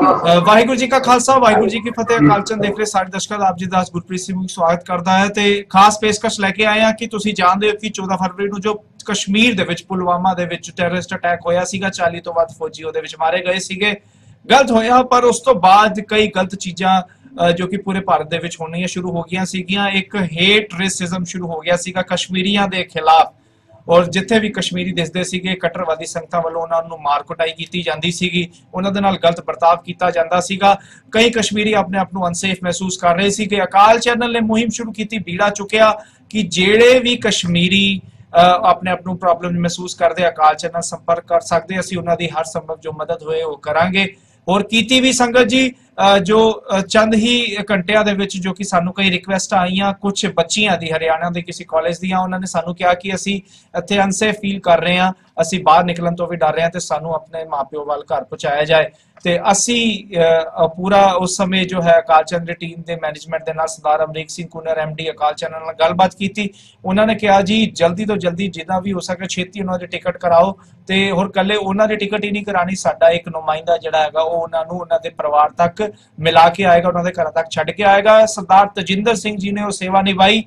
ਅ, ਵਾਹਿਗੁਰੂ ਜੀ ਕਾ ਖਾਲਸਾ ਵਾਹਿਗੁਰੂ ਜੀ ਕੀ ਫਤਿਹ। ਅਕਾਲ ਦੇਖ ਰਹੇ ਸਾਰੇ ਦਰਸ਼ਕਾਂ ਦਾ ਆਪ ਜੀ ਦਾ ਗੁਰਪ੍ਰੀਤ ਸਿੰਘ ਸਵਾਗਤ ਕਰਦਾ ਹੈ ਤੇ ਖਾਸ ਪੇਸ਼ਕਸ਼ ਲੈ ਕੇ ਆਏ ਹਾਂ ਕਿ ਤੁਸੀਂ ਜਾਣਦੇ ਹੋ ਕਿ 14 ਫਰਵਰੀ ਨੂੰ ਜੋ ਕਸ਼ਮੀਰ ਦੇ ਵਿੱਚ ਪੁਲਵਾਮਾ ਦੇ ਵਿੱਚ ਟੈਰਰਿਸਟ ਅਟੈਕ ਹੋਇਆ ਸੀਗਾ 40 ਤੋਂ ਵੱਧ ਫੌਜੀ ਉਹਦੇ ਵਿੱਚ ਮਾਰੇ ਗਏ ਸੀਗੇ। ਗਲਤ ਹੋਇਆ ਪਰ ਉਸ ਤੋਂ ਬਾਅਦ ਕਈ ਗਲਤ ਚੀਜ਼ਾਂ ਜੋ ਕਿ ਪੂਰੇ ਭਾਰਤ ਦੇ ਵਿੱਚ ਹੋਣੀਆਂ ਸ਼ੁਰੂ ਹੋ ਗਈਆਂ ਸੀਗੀਆਂ। ਇੱਕ ਹੇਟ ਰੇਸਿਜ਼ਮ ਸ਼ੁਰੂ ਹੋ ਗਿਆ ਸੀਗਾ ਕਸ਼ਮੀਰੀਆਂ ਦੇ ਖਿਲਾਫ। ਔਰ ਜਿੱਥੇ ਵੀ ਕਸ਼ਮੀਰੀ ਦਿਸਦੇ ਸੀਗੇ ਕਟਰਵਾਦੀ ਸੰਗਤਾਂ ਵੱਲੋਂ ਉਹਨਾਂ ਨੂੰ ਮਾਰ ਕੁਟਾਈ ਕੀਤੀ ਜਾਂਦੀ ਸੀਗੀ। ਉਹਨਾਂ ਦੇ ਨਾਲ ਗਲਤ ਵਰਤਾਵ ਕੀਤਾ ਜਾਂਦਾ ਸੀਗਾ। ਕਈ ਕਸ਼ਮੀਰੀ ਆਪਣੇ ਆਪ ਨੂੰ ਅਨਸੇਫ ਮਹਿਸੂਸ ਕਰ ਰਹੇ ਸੀਗੇ। ਅਕਾਲ ਚੈਨਲ ਨੇ ਮੁਹਿੰਮ ਸ਼ੁਰੂ ਕੀਤੀ ਬੀੜਾ ਚੁੱਕਿਆ ਕਿ ਜਿਹੜੇ ਵੀ ਕਸ਼ਮੀਰੀ ਅ, ਆਪਣੇ ਆਪ ਨੂੰ ਪ੍ਰੋਬਲਮ ਮਹਿਸੂਸ ਕਰਦੇ ਅਕਾਲ ਚੈਨਲ ਸੰਪਰਕ ਕਰ ਸਕਦੇ ਅਸੀਂ ਉਹਨਾਂ ਦੀ ਹਰ ਸੰਭਵ ਜੋ ਮਦਦ ਹੋਏ ਉਹ ਕਰਾਂਗੇ। ਔਰ ਕੀਤੀ ਵੀ ਸੰਗਤ ਜੀ ਜੋ ਚੰਦ ਹੀ ਘੰਟਿਆਂ ਦੇ ਵਿੱਚ ਜੋ ਕਿ ਸਾਨੂੰ ਕਈ ਰਿਕਵੈਸਟ ਆਈਆਂ ਕੁਝ ਬੱਚੀਆਂ ਦੀ, ਹਰਿਆਣਾ ਦੇ ਕਿਸੇ ਕਾਲਜ ਦੀਆਂ, ਉਹਨਾਂ ਨੇ ਸਾਨੂੰ ਕਿਹਾ ਕਿ ਅਸੀਂ ਇੱਥੇ ਅਨਸੇਫ ਫੀਲ ਕਰ ਰਹੇ ਹਾਂ, ਅਸੀਂ ਬਾਹਰ ਨਿਕਲਣ ਤੋਂ ਵੀ ਡਰ ਰਹੇ ਹਾਂ ਤੇ ਸਾਨੂੰ ਆਪਣੇ ਮਾਪਿਓ ਵੱਲ ਘਰ ਪਹੁੰਚਾਇਆ ਜਾਏ। ਤੇ ਅਸੀਂ ਪੂਰਾ ਉਸ ਸਮੇਂ ਜੋ ਹੈ ਅਕਾਲ ਚੰਦ ਦੀ ਟੀਮ ਦੇ ਮੈਨੇਜਮੈਂਟ ਦੇ ਨਾਲ ਸਰਦਾਰ ਅਮਰੀਕ ਸਿੰਘ ਕੁਨਰ ਐਮਡੀ ਅਕਾਲ ਚੰਦ ਨਾਲ ਗੱਲਬਾਤ ਕੀਤੀ। ਉਹਨਾਂ ਨੇ ਕਿਹਾ, ਜੀ, ਜਲਦੀ ਤੋਂ ਜਲਦੀ ਜਿੱਦਾਂ ਵੀ ਹੋ ਸਕੇ ਛੇਤੀ ਉਹਨਾਂ ਦੀ ਟਿਕਟ ਕਰਾਓ ਤੇ ਹੋਰ ਕੱਲੇ ਉਹਨਾਂ ਦੀ ਟਿਕਟ ਹੀ ਨਹੀਂ ਕਰਾਣੀ, ਸਾਡਾ ਇੱਕ ਨੁਮਾਇੰਦਾ ਜਿਹੜਾ ਹੈਗਾ, ਉਹ ਉਹਨਾਂ ਨੂੰ, ਉਹਨਾਂ ਦੇ ਪਰਿਵਾਰ ਤੱਕ ਮਿਲਾ ਕੇ ਆਏਗਾ, ਉਹਨਾਂ ਦੇ ਘਰਾਂ ਤੱਕ ਛੱਡ ਕੇ ਆਏਗਾ। ਸਰਦਾਰ ਤਜਿੰਦਰ ਸਿੰਘ ਜੀ ਨੇ ਉਹ ਸੇਵਾ ਨਿਭਾਈ।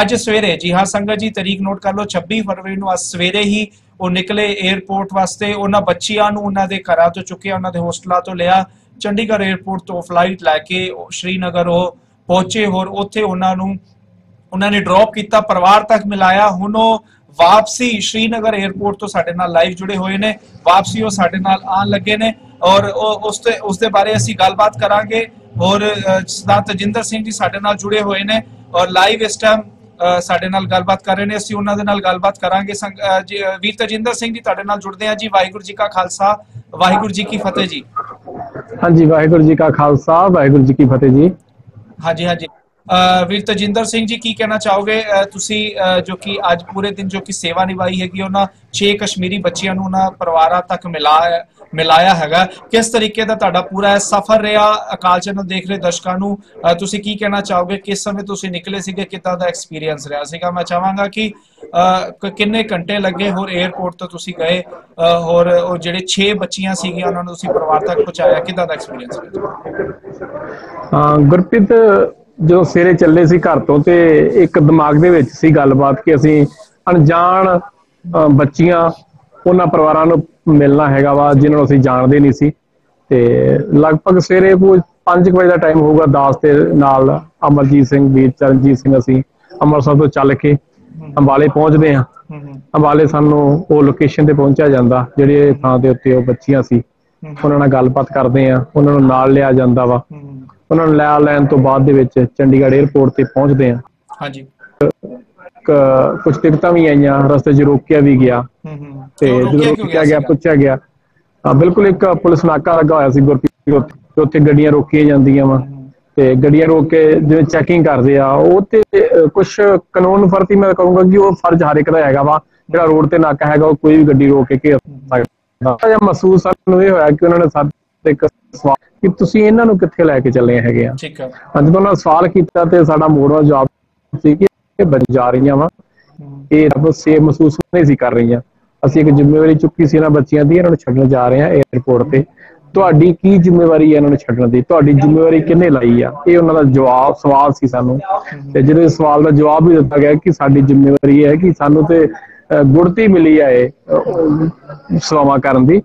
ਅੱਜ ਸਵੇਰੇ, ਜੀ ਹਾਂ, ਸੰਗਤ ਜੀ, ਤਰੀਕ ਨੋਟ ਕਰ ਲਓ 26 ਫਰਵਰੀ ਨੂੰ ਅੱਜ ਸਵੇਰੇ ਹੀ ਉਹ ਨਿਕਲੇ 에ਅਰਪੋਰਟ ਵਾਸਤੇ। ਉਹਨਾਂ ਬੱਚਿਆਂ ਨੂੰ ਉਹਨਾਂ ਦੇ ਘਰਾਂ ਤੋਂ ਚੁੱਕਿਆ, ਉਹਨਾਂ ਦੇ ਹੋਸਟਲਾਂ ਤੋਂ ਲਿਆ। ਚੰਡੀਗੜ੍ਹ 에ਅਰਪੋਰਟ ਤੋਂ ਫਲਾਈਟ ਲੈ ਕੇ ਸ਼੍ਰੀਨਗਰ ਉਹ ਪਹੁੰਚੇ। ਹੋਰ ਉੱਥੇ ਉਹਨਾਂ ਨੂੰ, ਉਹਨਾਂ ਨੇ ਡ੍ਰੌਪ ਕੀਤਾ, ਪਰਿਵਾਰ ਤੱਕ ਮਿਲਾਇਆ। ਹੁਣ ਉਹ ਵਾਪਸੀ ਸ਼੍ਰੀਨਗਰ 에ਅਰਪੋਰਟ ਤੋਂ ਸਾਡੇ ਨਾਲ ਲਾਈਵ ਜੁੜੇ ਹੋਏ ਨੇ। ਵਾਪਸੀ ਉਹ ਸਾਡੇ ਨਾਲ ਆਉਣ ਲੱਗੇ ਨੇ ਔਰ ਉਸ ਤੇ ਉਸ ਦੇ ਬਾਰੇ ਅਸੀਂ ਗੱਲਬਾਤ ਕਰਾਂਗੇ। ਔਰ ਸਰਦਾਰ ਤਜਿੰਦਰ ਸਿੰਘ ਜੀ ਸਾਡੇ ਨਾਲ ਜੁੜੇ ਹੋਏ ਨੇ ਔਰ ਲਾਈਵ ਇਸ ਟਾਈਮ ਸਾਡੇ ਨਾਲ ਗੱਲਬਾਤ ਕਰ ਰਹੇ ਨੇ। ਅਸੀਂ ਉਹਨਾਂ ਦੇ ਨਾਲ ਗੱਲਬਾਤ ਕਰਾਂਗੇ। ਵੀਰ ਤਜਿੰਦਰ ਸਿੰਘ ਜੀ ਤੁਹਾਡੇ ਨਾਲ ਜੁੜਦੇ ਆ ਜੀ। ਵਾਹਿਗੁਰੂ ਜੀ ਕਾ ਖਾਲਸਾ। ਵਾਹਿਗੁਰੂ ਜੀ ਕੀ ਫਤਿਹ ਜੀ। ਹਾਂਜੀ ਵਾਹਿਗੁਰੂ ਜੀ ਕਾ ਖਾਲਸਾ। ਵਾਹਿਗੁਰੂ ਜੀ ਕੀ ਫਤਿਹ ਜੀ। ਹਾਂਜੀ ਹਾਂਜੀ। ਵੀਰ ਤਜਿੰਦਰ ਸਿੰਘ ਜੀ, ਕੀ ਕਹਿਣਾ ਚਾਹੋਗੇ? ਤੁਸੀਂ ਜੋ ਕਿ ਅੱਜ ਪੂਰੇ ਦਿਨ ਜੋ ਕਿ ਸੇਵਾ ਨਿਭਾਈ ਹੈਗੀ, ਉਹਨਾਂ 6 ਕਸ਼ਮੀਰੀ ਬੱਚਿਆਂ ਨੂੰ ਉਹਨਾਂ ਪਰਿਵਾਰਾਂ ਤੱਕ ਮਿਲਾਇਆ ਮਿਲਾਇਆ ਹੈਗਾ। ਕਿਸ ਤਰੀਕੇ ਦਾ ਤੁਹਾਡਾ ਪੂਰਾ ਸਫ਼ਰ ਰਿਹਾ? ਅਕਾਲ ਚੈਨਲ ਦੇਖ ਰਹੇ ਦਰਸ਼ਕਾਂ ਨੂੰ ਤੁਸੀਂ ਕੀ ਕਹਿਣਾ ਚਾਹੋਗੇ? ਕਿਸ ਸਮੇਂ ਤੁਸੀਂ ਨਿਕਲੇ ਸੀਗੇ? ਕਿੱਦਾਂ ਦਾ ਐਕਸਪੀਰੀਅੰਸ ਰਿਹਾ ਸੀਗਾ? ਮੈਂ ਚਾਹਾਂਗਾ ਕਿ ਕਿੰਨੇ ਘੰਟੇ ਲੱਗੇ ਹੋਰ 에ਅਰਪੋਰਟ ਤੋਂ ਤੁਸੀਂ ਗਏ ਹੋਰ ਉਹ ਜਿਹੜੇ 6 ਬੱਚੀਆਂ ਸੀਗੀਆਂ, ਉਹਨਾਂ ਨੂੰ ਤੁਸੀਂ ਪਰਿਵਾਰ ਤੱਕ ਪਹੁੰਚਾਇਆ? ਕਿੱਦਾਂ ਦਾ ਐਕਸਪੀਰੀਅੰਸ ਰਿਹਾ? ਗੁਰਪ੍ਰੀਤ ਜਦੋਂ ਸਵੇਰੇ ਚੱਲੇ ਸੀ ਘਰ ਤੋਂ ਤੇ ਇੱਕ ਦਿਮਾਗ ਦੇ ਵਿੱਚ ਸੀ ਗੱਲਬਾਤ ਕਿ ਅਸੀਂ ਅਣਜਾਣ ਬੱਚੀਆਂ ਉਹਨਾਂ ਪਰਿਵਾਰਾਂ ਨੂੰ ਮਿਲਣਾ ਹੈਗਾ ਵਾ ਜਿਨ੍ਹਾਂ ਨੂੰ ਅਸੀਂ ਜਾਣਦੇ ਨਹੀਂ ਸੀ। ਤੇ ਲਗਭਗ ਸਵੇਰੇ ਕੋਈ 5 ਵਜੇ ਦਾ ਟਾਈਮ ਹੋਊਗਾ ਦਾਸ ਦੇ ਨਾਲ ਅਮਰਜੀਤ ਸਿੰਘ ਵੀਰ ਚਰਨਜੀਤ ਸਿੰਘ ਅਸੀਂ ਅੰਮ੍ਰਿਤਸਰ ਤੋਂ ਚੱਲ ਕੇ ਅੰਬਾਲੇ ਪਹੁੰਚਦੇ ਹੂੰ। ਅੰਬਾਲੇ ਸਾਨੂੰ ਉਹ ਲੋਕੇਸ਼ਨ ਤੇ ਪਹੁੰਚਿਆ ਜਾਂਦਾ ਜਿਹੜੇ ਥਾਂ ਦੇ ਉੱਤੇ ਉਹ ਬੱਚੀਆਂ ਸੀ। ਉਹਨਾਂ ਨਾਲ ਗੱਲਬਾਤ ਕਰਦੇ ਆ ਉਹਨਾਂ ਨੂੰ ਨਾਲ ਲਿਆ ਜਾਂਦਾ ਵਾ। ਉਹਨਾਂ ਨੂੰ ਲੈ ਲੈਣ ਤੋਂ ਬਾਅਦ ਦੇ ਵਿੱਚ ਚੰਡੀਗੜ੍ਹ 에ਅਰਪੋਰਟ ਤੇ ਪਹੁੰਚਦੇ ਆ ਹਾਂਜੀ। ਕੁਝ ਟਿਕਟਾਂ ਵੀ ਆਈਆਂ ਰਸਤੇ 'ਚ ਰੋਕਿਆ ਵੀ ਗਿਆ। ਤੇ ਜਦੋਂ ਰੋਕਿਆ ਗਿਆ? ਪੁੱਛਿਆ ਗਿਆ। ਬਿਲਕੁਲ ਇੱਕ ਪੁਲਿਸ ਨਾਕਾ ਲੱਗਾ ਹੋਇਆ ਸੀ ਗੁਰਪ੍ਰੀਤ ਉੱਥੇ ਤੇ ਉੱਥੇ ਗੱਡੀਆਂ ਰੋਕੀਆਂ ਜਾਂਦੀਆਂ ਵਾ। ਤੇ ਗੱਡੀਆਂ ਰੋਕ ਕੇ ਜਿਵੇਂ ਚੈਕਿੰਗ ਕਰਦੇ ਆ ਉਹ ਤੇ ਕੁਝ ਕਾਨੂੰਨ ਫਰਤੀ ਮੈਂ ਕਹੂੰਗਾ ਕਿ ਉਹ ਫਰਜ਼ ਹਰ ਇੱਕ ਦਾ ਹੈਗਾ ਵਾ। ਜਿਹੜਾ ਰੋਡ ਤੇ ਨਾਕਾ ਹੈਗਾ ਉਹ ਕੋਈ ਵੀ ਗੱਡੀ ਰੋਕ ਕੇ ਘੇਰ ਸਕਦਾ। ਜਾਂ ਮਹਿਸੂਸ ਸਾਨੂੰ ਇਹ ਹੋਇਆ ਕਿ ਉਹਨਾਂ ਨੇ ਸਾਡੇ ਤੇ ਇੱਕ ਸਵਾਲ ਕਿ ਤੁਸੀਂ ਇਹਨਾਂ ਨੂੰ ਕਿੱਥੇ ਲੈ ਕੇ ਚੱਲੇ ਹੈਗੇ ਆ? ਠੀਕ ਹਾਂ, ਜਦੋਂ ਉਹਨਾਂ ਸਵਾਲ ਕੀਤਾ ਤੇ ਸਾਡਾ ਮੋੜਵਾ ਜਵਾਬ ਸੀ ਕਿ ਇਹ ਬਚ ਜਾ ਰਹੀਆਂ ਵਾ। ਇਹ ਰੱਬ ਸੇਫ ਮਹਿਸੂਸ ਨਹੀਂ ਸੀ ਕਰ ਰਹੀਆਂ। ਅਸੀਂ ਇੱਕ ਜ਼ਿੰਮੇਵਾਰੀ ਚੁੱਕੀ ਸੀ ਇਹਨਾਂ ਬੱਚਿਆਂ ਦੀ ਇਹਨਾਂ ਨੂੰ ਛੱਡਣ ਜਾ ਰਹੇ ਹਾਂ 에ਅਰਪੋਰਟ ਤੇ। ਤੁਹਾਡੀ ਕੀ ਜ਼ਿੰਮੇਵਾਰੀ ਹੈ ਇਹਨਾਂ ਨੂੰ ਛੱਡਣ ਦੀ? ਤੁਹਾਡੀ ਜ਼ਿੰਮੇਵਾਰੀ ਕਿਹਨੇ ਲਈ ਆ? ਇਹ ਉਹਨਾਂ ਦਾ ਜਵਾਬ ਸਵਾਲ ਸੀ ਸਾਨੂੰ। ਤੇ ਜਿਹੜੇ ਇਸ ਸਵਾਲ ਦਾ ਜਵਾਬ ਵੀ ਦਿੱਤਾ ਗਿਆ ਕਿ ਸਾਡੀ ਜ਼ਿੰਮੇਵਾਰੀ ਹੈ ਕਿ ਸਾਨੂੰ ਤੇ ਗੁੜਤੀ ਮਿਲੀ ਹੈ ਇਹ ਸੇਵਾਵਾਂ ਕਰਨ ਦੀ।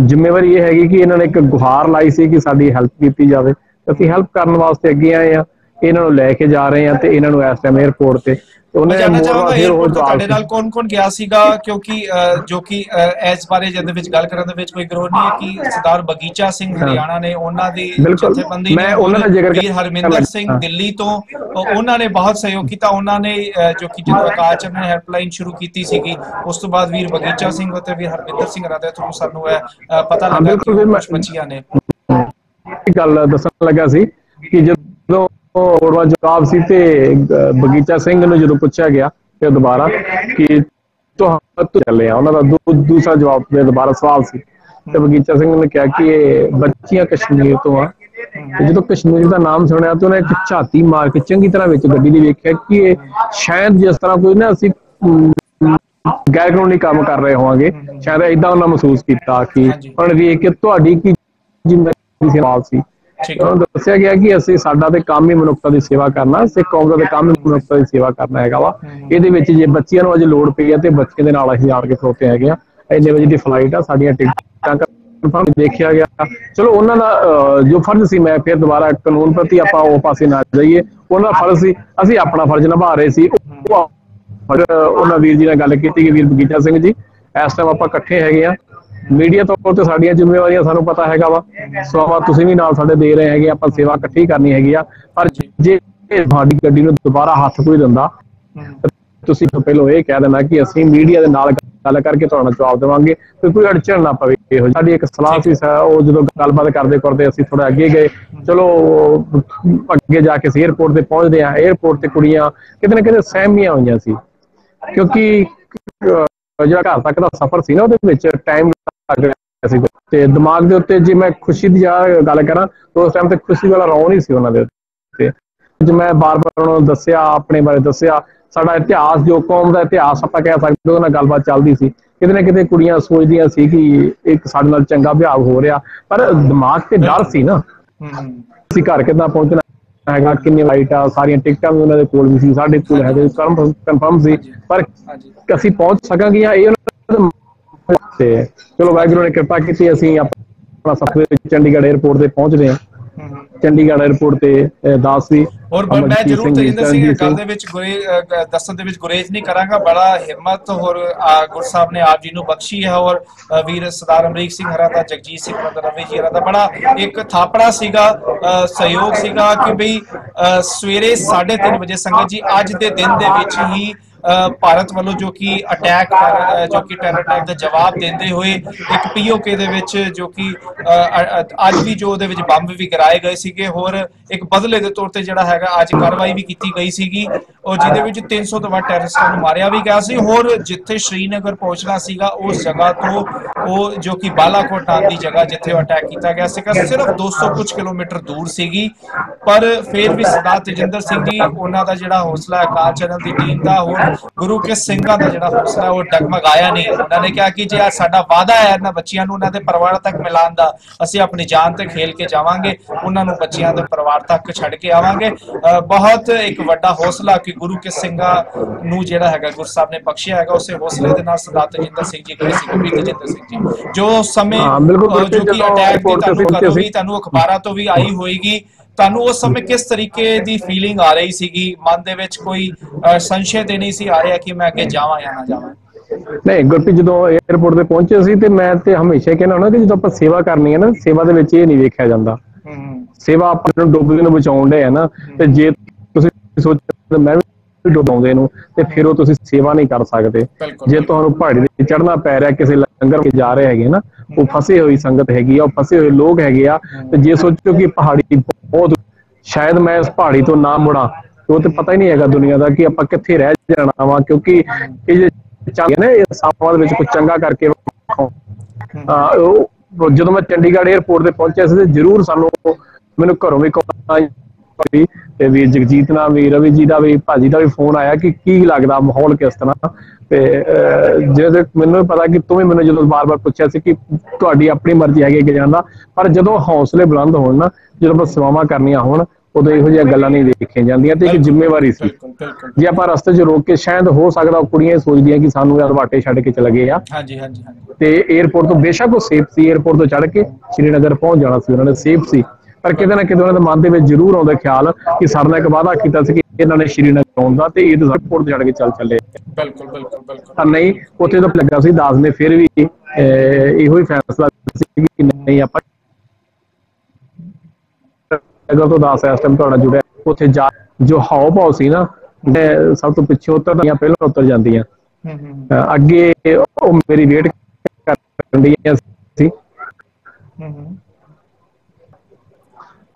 ਜ਼ਿੰਮੇਵਾਰੀ ਇਹ ਹੈਗੀ ਕਿ ਇਹਨਾਂ ਨੇ ਇੱਕ ਗੁਹਾਰ ਲਾਈ ਸੀ ਕਿ ਸਾਡੀ ਹੈਲਪ ਕੀਤੀ ਜਾਵੇ। ਅਸੀਂ ਹੈਲਪ ਕਰਨ ਵਾਸਤੇ ਅੱਗੇ ਆਏ ਆ ਇਹਨਾਂ ਨੂੰ ਲੈ ਕੇ ਜਾ ਰਹੇ ਆ ਤੇ ਇਹਨਾਂ ਨੂੰ ਇਸ ਟਾਈਮ 에어ਪੋਰਟ ਤੇ ਉਹਨੇ ਤੁਹਾਡੇ ਨਾਲ ਕੌਣ-ਕੌਣ ਗਿਆ ਸੀਗਾ? ਕਿਉਂਕਿ ਜੋ ਕਿ ਇਸ ਬਾਰੇ ਜਿਹਦੇ ਵਿੱਚ ਗੱਲ ਕਰਨ ਦੇ ਵਿੱਚ ਕੋਈ ਗਰੋਹ ਨਹੀਂ ਹੈ ਕਿ ਸਰਦਾਰ ਬਗੀਚਾ ਸਿੰਘ ਹਰਿਆਣਾ ਨੇ ਉਹਨਾਂ ਦੀ ਜਥੇਬੰਦੀ ਮੈਂ ਉਹਨਾਂ ਦਾ ਜ਼ਿਕਰ ਕਰ ਹਰਮਿੰਦਰ ਸਿੰਘ ਦਿੱਲੀ ਤੋਂ ਉਹਨਾਂ ਨੇ ਬਹੁਤ ਸਹਿਯੋਗ ਕੀਤਾ। ਉਹਨਾਂ ਨੇ ਜੋ ਕਿ ਜਦੋਂ ਆਕਾਸ਼ ਨੇ ਹੈਲਪਲਾਈਨ ਸ਼ੁਰੂ ਕੀਤੀ ਸੀਗੀ ਉਸ ਤੋਂ ਬਾਅਦ ਵੀਰ ਬਗੀਚਾ ਸਿੰਘ ਅਤੇ ਵੀਰ ਹਰਮਿੰਦਰ ਸਿੰਘ ਰਾਧੇ ਤੋਂ ਸਾਨੂੰ ਹੈ ਪਤਾ ਲੱਗਾ ਕਿ ਬੱਚੀਆਂ ਨੇ। ਗੱਲ ਦੱਸਣ ਲੱਗਾ ਸੀ ਕਿ ਜਦੋਂ ਉਹਦਾ ਜਵਾਬ ਸੀ ਤੇ ਬਗੀਚਾ ਸਿੰਘ ਨੂੰ ਜਦੋਂ ਪੁੱਛਿਆ ਗਿਆ ਫਿਰ ਦੁਬਾਰਾ ਕਿ ਤੁਹਾਨੂੰ ਚੱਲੇ ਆ ਉਹਨਾਂ ਦਾ ਦੂ- ਦੂਸਰਾ ਜਵਾਬ ਤੇ ਦੁਬਾਰਾ ਸਵਾਲ ਸੀ। ਤੇ ਬਗੀਚਾ ਸਿੰਘ ਨੇ ਕਿਹਾ ਕਿ ਇਹ ਬੱਚੀਆਂ ਕਸ਼ਮੀਰ ਤੋਂ ਆ। ਤੇ ਜਦੋਂ ਕਸ਼ਮੀਰ ਦਾ ਨਾਮ ਸੁਣਿਆ ਤਾਂ ਉਹਨੇ ਇੱਕ ਝਾਤੀ ਮਾਰ ਕੇ ਚੰਗੀ ਤਰ੍ਹਾਂ ਵਿੱਚ ਗੱਡੀ ਦੇ ਵੇਖਿਆ ਕਿ ਇਹ ਸ਼ਾਇਦ ਜਿਸ ਤਰ੍ਹਾਂ ਕੋਈ ਨਾ ਅਸੀਂ ਗੈਰ ਕਾਨੂੰਨੀ ਕੰਮ ਕਰ ਰਹੇ ਹੋਵਾਂਗੇ ਸ਼ਾਇਦ ਇਦਾਂ ਉਹਨਾਂ ਮਹਿਸੂਸ ਕੀਤਾ ਕਿ। ਉਹਨਾਂ ਵੇਖ ਕੇ ਤੁਹਾਡੀ ਕੀ ਜ਼ਿੰਮੇਵਾਰੀ ਦੀ ਸੀ। ਠੀਕ ਉਹਨਾਂ ਨੂੰ ਦੱਸਿਆ ਗਿਆ ਕਿ ਅਸੀਂ ਸਾਡਾ ਤੇ ਕੰਮ ਹੀ ਮਨੁੱਖਤਾ ਦੀ ਸੇਵਾ ਕਰਨਾ ਸਿੱਖ ਕੌਮ ਦਾ ਤੇ ਕੰਮ ਹੀ ਮਨੁੱਖਤਾ ਦੀ ਸੇਵਾ ਕਰਨਾ ਹੈਗਾ ਵਾ। ਇਹਦੇ ਵਿੱਚ ਜੇ ਬੱਚਿਆਂ ਨੂੰ ਅਜੇ ਲੋੜ ਪਈ ਹੈ ਤੇ ਬੱਚੇ ਦੇ ਨਾਲ ਅਸੀਂ ਆੜ ਕੇ ਖਲੋਤੇ ਹੈਗੇ ਆ। ਇੰਨੇ ਵਜੇ ਦੀ ਫਲਾਈਟ ਆ ਸਾਡੀਆਂ ਟਿਕਟਾਂ ਕਨਫਰਮ ਦੇਖਿਆ ਗਿਆ। ਚਲੋ ਉਹਨਾਂ ਦਾ ਜੋ ਫਰਜ਼ ਸੀ ਮੈਂ ਫਿਰ ਦੁਬਾਰਾ ਕਾਨੂੰਨ ਪ੍ਰਤੀ ਆਪਾਂ ਉਹ ਪਾਸੇ ਨਾ ਜਾਈਏ। ਉਹਨਾਂ ਦਾ ਫਰਜ਼ ਸੀ ਅਸੀਂ ਆਪਣਾ ਫਰਜ਼ ਨਿਭਾ ਰਹੇ ਸੀ। ਉਹ ਉਹਨਾਂ ਵੀਰ ਜੀ ਨਾਲ ਗੱਲ ਕੀਤੀ ਕਿ ਵੀਰ ਬਗੀਚਾ ਸਿੰਘ ਜੀ ਇਸ ਟਾਈਮ ਆਪਾਂ ਇਕੱਠੇ ਹੈਗੇ ਆ। ਮੀਡੀਆ ਤੌਰ ਤੇ ਸਾਡੀਆਂ ਜ਼ਿੰਮੇਵਾਰੀਆਂ ਸਾਨੂੰ ਪਤਾ ਹੈਗਾ ਵਾ। ਸੋ ਆਪਾਂ ਤੁਸੀਂ ਵੀ ਨਾਲ ਸਾਡੇ ਦੇ ਰਹੇ ਹੈਗੇ, ਆਪਾਂ ਸੇਵਾ ਇਕੱਠੀ ਕਰਨੀ ਹੈਗੀ ਆ। ਪਰ ਜੇ ਤੁਹਾਡੀ ਗੱਡੀ ਨੂੰ ਦੁਬਾਰਾ ਹੱਥ ਕੋਈ ਦਿੰਦਾ, ਤੁਸੀਂ ਪਹਿਲਾਂ ਇਹ ਕਹਿ ਦੇਣਾ ਕਿ ਅਸੀਂ ਮੀਡੀਆ ਦੇ ਨਾਲ ਗੱਲ ਕਰਕੇ ਤੁਹਾਨੂੰ ਜਵਾਬ ਦੇਵਾਂਗੇ ਤੇ ਕੋਈ ਅੜਚਣ ਨਾ ਪਵੇ ਇਹੋ ਸਾਡੀ ਇੱਕ ਸਲਾਹ ਸੀ ਉਹ ਜਦੋਂ ਗੱਲਬਾਤ ਕਰਦੇ ਕਰਦੇ ਅਸੀਂ ਥੋੜਾ ਅੱਗੇ ਗਏ। ਚਲੋ, ਅੱਗੇ ਜਾ ਕੇ ਅਸੀਂ 에어ਪੋਰਟ ਤੇ ਪਹੁੰਚਦੇ ਆ ਏਅਰਪੋਰਟ ਤੇ ਕੁੜੀਆਂ ਕਿਤੇ ਨਾ ਕਿਤੇ ਸਹਿਮੀਆਂ ਹੋਈਆਂ ਸੀ। ਕਿਉਂਕਿ ਜਿਹੜਾ ਘਰ ਤੱਕ ਦਾ ਸਫ਼ਰ ਸੀ ਨਾ, ਉਹਦੇ ਵਿੱਚ ਟਾਈਮ ਸੀ ਤੇ ਦਿਮਾਗ ਦੇ ਉੱਤੇ ਜੇ ਮੈਂ ਖੁਸ਼ੀ ਦੀ ਗੱਲ ਕਰਾਂ ਤਾਂ ਉਸ ਟਾਈਮ ਤੇ ਖੁਸ਼ੀ ਵਾਲਾ ਰੌਂ ਨਹੀਂ ਸੀ ਉਹਨਾਂ ਦੇ ਉੱਤੇ। ਜੇ ਮੈਂ ਬਾਰ-ਬਾਰ ਉਹਨਾਂ ਨੂੰ ਦੱਸਿਆ ਆਪਣੇ ਬਾਰੇ ਦੱਸਿਆ। ਸਾਡਾ ਇਤਿਹਾਸ ਜੋ ਕੌਮ ਦਾ ਇਤਿਹਾਸ ਆਪਾਂ ਕਹਿ ਸਕਦੇ ਉਹਦੇ ਨਾਲ ਗੱਲਬਾਤ ਚੱਲਦੀ ਸੀ। ਕਿਤੇ ਨਾ ਕਿਤੇ ਕੁੜੀਆਂ ਸੋਚਦੀਆਂ ਸੀ ਕਿ ਇੱਕ ਸਾਡੇ ਨਾਲ ਚੰਗਾ ਵਿਹਾਰ ਹੋ ਰਿਹਾ। ਪਰ ਦਿਮਾਗ ਤੇ ਡਰ ਸੀ ਨਾ। ਅਸੀਂ ਘਰ ਕਿੱਦਾਂ ਪਹੁੰਚਣਾ ਹੈਗਾ ਕਿੰਨੇ ਲਾਈਟ ਆ ਸਾਰੀਆਂ ਟਿਕਟਾਂ ਵੀ ਉਹਨਾਂ ਦੇ ਕੋਲ ਵੀ ਸੀ ਸਾਡੇ ਕੋਲ ਹੈਗੇ ਕਨਫਰਮ ਸੀ। ਪਰ ਅਸੀਂ ਪਹੁੰਚ ਸਕਾਂਗੇ ਜਾਂ ਇਹ ਉਹਨਾਂ ਦੇ ਤੇ ਚਲੋ ਵਾਹਿਗੁਰੂ ਨੇ ਕਿਰਪਾ ਕੀਤੀ ਅਸੀਂ ਆਪਣਾ ਸਫ਼ਰ ਚੰਡੀਗੜ੍ਹ 에ਅਰਪੋਰਟ ਤੇ ਪਹੁੰਚਦੇ ਹਾਂ। ਚੰਡੀਗੜ੍ਹ 에ਅਰਪੋਰਟ ਤੇ ਦਾਸ ਸੀ ਔਰ ਮੈਂ ਜਰੂਰ ਤੇਜਿੰਦਰ ਸਿੰਘ। ਗੱਲ ਦੇ ਵਿੱਚ ਗੁਰੇ ਦੱਸਣ ਦੇ ਵਿੱਚ ਗੁਰੇਜ਼ ਨਹੀਂ ਕਰਾਂਗਾ ਬੜਾ ਹਿੰਮਤ ਔਰ ਆ, ਗੁਰਸਾਹਿਬ ਨੇ ਆਪ ਜੀ ਨੂੰ ਬਖਸ਼ੀ ਹੈ ਔਰ ਵੀਰ ਸਰਦਾਰ ਅਮਰੀਕ ਸਿੰਘ ਹਰਾ ਦਾ ਜਗਜੀਤ ਸਿੰਘ ਹਰਾ ਦਾ ਰਵੀ ਜੀ ਹਰਾ ਦਾ ਬੜਾ ਇੱਕ ਥਾਪੜਾ ਸੀਗਾ ਸਹਿਯੋਗ ਸੀਗਾ ਕਿ ਅ, ਸਵੇਰੇ 3:30 ਵਜੇ ਸੰਗਤ ਜੀ ਅੱਜ ਦੇ ਦਿਨ ਦੇ ਵਿੱਚ ਹੀ ਭਾਰਤ ਵੱਲੋਂ ਜੋ ਕਿ ਅਟੈਕ ਜੋ ਕਿ ਟੈਰਰ ਅਟੈਕ ਦਾ ਜਵਾਬ ਦਿੰਦੇ ਹੋਏ ਇੱਕ ਪੀਓਕੇ ਦੇ ਵਿੱਚ ਜੋ ਕਿ ਅੱਜ ਵੀ ਜੋ ਉਹਦੇ ਵਿੱਚ ਬੰਬ ਵੀ ਗਿਰਾਏ ਗਏ ਸੀਗੇ, ਹੋਰ ਇੱਕ ਬਦਲੇ ਦੇ ਤੌਰ ਤੇ ਜਿਹੜਾ ਹੈਗਾ ਅੱਜ ਕਾਰਵਾਈ ਵੀ ਕੀਤੀ ਗਈ ਸੀਗੀ ਔਰ ਜਿਹਦੇ ਵਿੱਚ 300 ਤੋਂ ਵੱਧ ਟੈਰਰਿਸਟਾਂ ਨੂੰ ਮਾਰਿਆ ਵੀ ਗਿਆ ਸੀ, ਹੋਰ ਜਿੱਥੇ ਸ਼੍ਰੀਨਗਰ ਪਹੁੰਚਣਾ ਸੀਗਾ, ਉਸ ਜਗ੍ਹਾ ਤੋਂ ਉਹ ਜੋ ਕਿ ਬਾਲਾਕੋਟ ਨਾਮ ਦੀ ਜਗ੍ਹਾ ਜਿੱਥੇ ਉਹ ਅਟੈਕ ਕੀਤਾ ਗਿਆ ਸੀਗਾ, ਸਿਰਫ 200 ਕੁਝ ਕਿਲੋਮੀਟਰ ਦੂਰ ਸੀਗੀ, ਪਰ ਫਿਰ ਵੀ ਸਰਦਾਰ ਤੇਜਿੰਦਰ ਸਿੰਘ ਜੀ, ਉਹਨਾਂ ਦਾ ਜਿਹੜਾ ਹੌਸਲਾ ਅਕਾਲ ਚੈਨਲ ਦੀ ਟੀਮ ਦਾ, ਹੋਰ ਗੁਰੂ ਕੇ ਸਿੰਘਾਂ ਦਾ ਜਿਹੜਾ ਹੌਸਲਾ ਉਹ ਡਗਮਗਾਇਆ ਨਹੀਂ। ਉਹਨਾਂ ਨੇ ਕਿਹਾ ਕਿ ਜੇ ਇਹ ਸਾਡਾ ਵਾਅਦਾ ਹੈ ਇਹਨਾਂ ਬੱਚਿਆਂ ਨੂੰ ਉਹਨਾਂ ਦੇ ਪਰਿਵਾਰ ਤੱਕ ਮਿਲਾਉਣ ਦਾ ਅਸੀਂ ਆਪਣੀ ਜਾਨ ਤੇ ਖੇਲ ਕੇ ਜਾਵਾਂਗੇ ਉਹਨਾਂ ਨੂੰ ਬੱਚਿਆਂ ਦੇ ਪਰਿਵਾਰ ਤੱਕ ਛੱਡ ਕੇ ਆਵਾਂਗੇ। ਬਹੁਤ ਇੱਕ ਵੱਡਾ ਹੌਸਲਾ ਕਿ ਗੁਰੂ ਕੇ ਸਿੰਘਾਂ ਨੂੰ ਜਿਹੜਾ ਹੈਗਾ ਗੁਰਸਾਹਿਬ ਨੇ ਬਖਸ਼ਿਆ ਹੈਗਾ ਉਸੇ ਹੌਸਲੇ ਦੇ ਨਾਲ ਸਰਦਾਰ ਤੇਜਿੰਦਰ ਸਿੰਘ ਜੀ ਗਏ ਸੀ ਵੀਰ ਤੇਜਿੰਦਰ ਸਿੰਘ ਜੀ। ਜੋ ਸਮੇਂ ਜੋ ਕਿ ਅਟੈਕ ਦੀ ਤੁਹਾਨੂੰ ਕਦੋਂ। ਵੀ ਤੁਹਾਨੂੰ ਅਖਬਾਰਾਂ ਤੋਂ ਵੀ ਆਈ ਹੋਏਗੀ ਤੁਹਾਨੂੰ ਉਸ ਸਮੇਂ ਕਿਸ ਤਰੀਕੇ ਦੀ ਫੀਲਿੰਗ ਆ ਰਹੀ ਸੀਗੀ? ਮਨ ਦੇ ਵਿੱਚ ਕੋਈ ਸੰਸ਼ੇ ਤੇ ਨਹੀਂ ਸੀ ਆ ਰਿਹਾ ਕਿ ਮੈਂ ਅੱਗੇ ਜਾਵਾਂ ਜਾਂ ਨਾ ਜਾਵਾਂ? ਨਹੀਂ ਗੁਰਪ੍ਰੀਤ ਜਦੋਂ 에ਅਰਪੋਰਟ ਤੇ ਪਹੁੰਚੇ ਸੀ ਤੇ ਮੈਂ ਤੇ ਹਮੇਸ਼ਾ ਕਹਿੰਦਾ ਹੁੰਦਾ ਕਿ ਜਦੋਂ ਆਪਾਂ ਸੇਵਾ ਕਰਨੀ ਹੈ ਨਾ ਸੇਵਾ ਦੇ ਵਿੱਚ ਇਹ ਨਹੀਂ ਵੇਖਿਆ ਜਾਂਦਾ। ਸੇਵਾ ਆਪਾਂ ਨੂੰ ਡੁੱਬਦੇ ਨੂੰ ਬਚਾਉਣ ਦੇ ਹੈ ਨਾ। ਤੇ ਜੇ ਤੁਸੀਂ ਸੋਚੋ ਮੈਂ ਡੁੱਬਾਉਂਦੇ ਨੂੰ ਤੇ ਫਿਰ ਉਹ ਤੁਸੀਂ ਸੇਵਾ ਨਹੀਂ ਕਰ ਸਕਦੇ। ਜੇ ਤੁਹਾਨੂੰ ਪਹਾੜੀ ਤੇ ਚੜਨਾ ਪੈ ਰਿਹਾ ਕਿਸੇ ਲੰਗਰ ਵਿੱਚ ਜਾ ਰਹੇ ਹੈਗੇ ਨਾ ਉਹ ਫਸੇ ਹੋਈ ਸੰਗਤ ਹੈਗੀ ਆ ਉਹ ਫਸੇ ਹੋਏ ਲੋਕ ਹੈਗੇ ਆ ਤੇ ਜੇ ਸੋਚੋ ਕਿ ਪਹਾੜੀ ਬਹੁਤ ਸ਼ਾਇਦ ਮੈਂ ਇਸ ਪਹਾੜੀ ਤੋਂ ਨਾ ਮੁੜਾਂ ਉਹ ਤੇ ਪਤਾ ਹੀ ਨਹੀਂ ਹੈਗਾ ਦੁਨੀਆ ਦਾ ਕਿ ਆਪਾਂ ਕਿੱਥੇ ਰਹਿ ਜਾਣਾ ਵਾ ਕਿਉਂਕਿ ਇਹ ਜੇ ਚਾਹੀਏ ਨਾ ਇਹ ਸਾਵਾਂ ਦੇ ਵਿੱਚ ਕੁਝ ਚੰਗਾ ਕਰਕੇ ਉਹ ਉਹ ਜਦੋਂ ਮੈਂ ਚੰਡੀਗੜ੍ਹ 에ਅਰਪੋਰਟ ਤੇ ਪਹੁੰਚਿਆ ਸੀ ਤੇ ਜਰੂਰ ਸਾਨੂੰ ਮੈਨੂੰ ਘਰੋਂ ਵੀ ਕਾਲ ਆਈ ਤੇ ਵੀ ਜਗਜੀਤ ਨਾਲ ਵੀ ਰਵੀ ਜੀ ਦਾ ਵੀ ਭਾਜੀ ਦਾ ਵੀ ਫੋਨ ਆਇਆ ਕਿ ਕੀ ਲੱਗਦਾ ਮਾਹੌਲ ਕਿਸ ਤਰ੍ਹਾਂ? ਤੇ ਜਦੋਂ ਮੈਨੂੰ ਪਤਾ ਕਿ ਤੂੰ ਵੀ ਮੈਨੂੰ ਜਦੋਂ ਬਾਰ-ਬਾਰ ਪੁੱਛਿਆ ਸੀ ਕਿ ਤੁਹਾਡੀ ਆਪਣੀ ਮਰਜ਼ੀ ਹੈਗੀ ਕਿ ਜਾਂਦਾ ਪਰ ਜਦੋਂ ਹੌਸਲੇ ਬੁਲੰਦ ਹੋਣ ਨਾ ਜਦੋਂ ਆਪਾਂ ਸੇਵਾਵਾਂ ਕਰਨੀਆਂ ਹੋਣ ਉਦੋਂ ਇਹੋ ਜਿਹੀਆਂ ਗੱਲਾਂ ਨਹੀਂ ਦੇਖੀਆਂ ਜਾਂਦੀਆਂ ਤੇ ਇੱਕ ਜ਼ਿੰਮੇਵਾਰੀ ਸੀ। ਜੇ ਆਪਾਂ ਰਸਤੇ 'ਚ ਰੋਕ ਕੇ ਸ਼ਾਇਦ ਹੋ ਸਕਦਾ ਕੁੜੀਆਂ ਸੋਚਦੀਆਂ ਕਿ ਸਾਨੂੰ ਯਾਰ ਵਾਟੇ ਛੱਡ ਕੇ ਚਲੇ ਗਏ ਆ। ਹਾਂਜੀ ਹਾਂਜੀ ਹਾਂਜੀ। ਤੇ 에어ਪੋਰਟ ਤੋਂ ਬੇਸ਼ੱਕ ਉਹ ਸੇਫ ਸੀ 에어ਪੋਰਟ ਤੋਂ ਚੜ ਕੇ ਸ਼੍ਰੀਨਗਰ ਪਹੁੰਚ ਜਾਣਾ ਸੀ ਉਹਨਾਂ ਨੇ ਸੇਫ ਸੀ। ਪਰ ਕਿਤੇ ਨਾ ਕਿਤੇ ਉਹਨਾਂ ਦੇ ਮਨ ਦੇ ਵਿੱਚ ਜ਼ਰੂਰ ਆਉਂਦਾ ਖਿਆਲ ਕਿ ਸਾਡੇ ਇੱਕ ਵਾਅਦਾ ਕੀਤਾ ਸੀ ਕਿ ਇਹਨਾਂ ਨੇ ਸ਼੍ਰੀਨਗਰ ਆਉਣ ਦਾ ਤੇ ਇਹ ਪੋਰਟ ਤੇ ਚੜ੍ਹ ਕੇ ਚੱਲ ਚੱਲੇ। ਬਿਲਕੁਲ ਬਿਲਕੁਲ ਬਿਲਕੁਲ। ਨਹੀਂ ਉੱਥੇ ਤਾਂ ਲੱਗਾ ਸੀ ਦਾਸ ਨੇ ਫਿਰ ਵੀ ਇਹੋ ਹੀ ਫੈਸਲਾ ਸੀ ਕਿ ਨਹੀਂ ਆਪਾਂ ਅਗਰ ਤੋਂ ਦਾਸ ਇਸ ਟਾਈਮ ਤੁਹਾਡਾ ਜੁੜਿਆ। ਉੱਥੇ ਜਾ ਜੋ ਹਾਉ ਭਾਉ ਸੀ ਨਾ ਸਭ ਤੋਂ ਪਿੱਛੇ ਉਤਰਦੀਆਂ ਪਹਿਲਾਂ ਉਤਰ ਜਾਂਦੀਆਂ। ਅੱਗੇ ਉਹ ਮੇਰੀ ਵੇਟ ਕਰਨ ਦੀਆਂ ਸੀ। ਹੂੰ ਹੂੰ।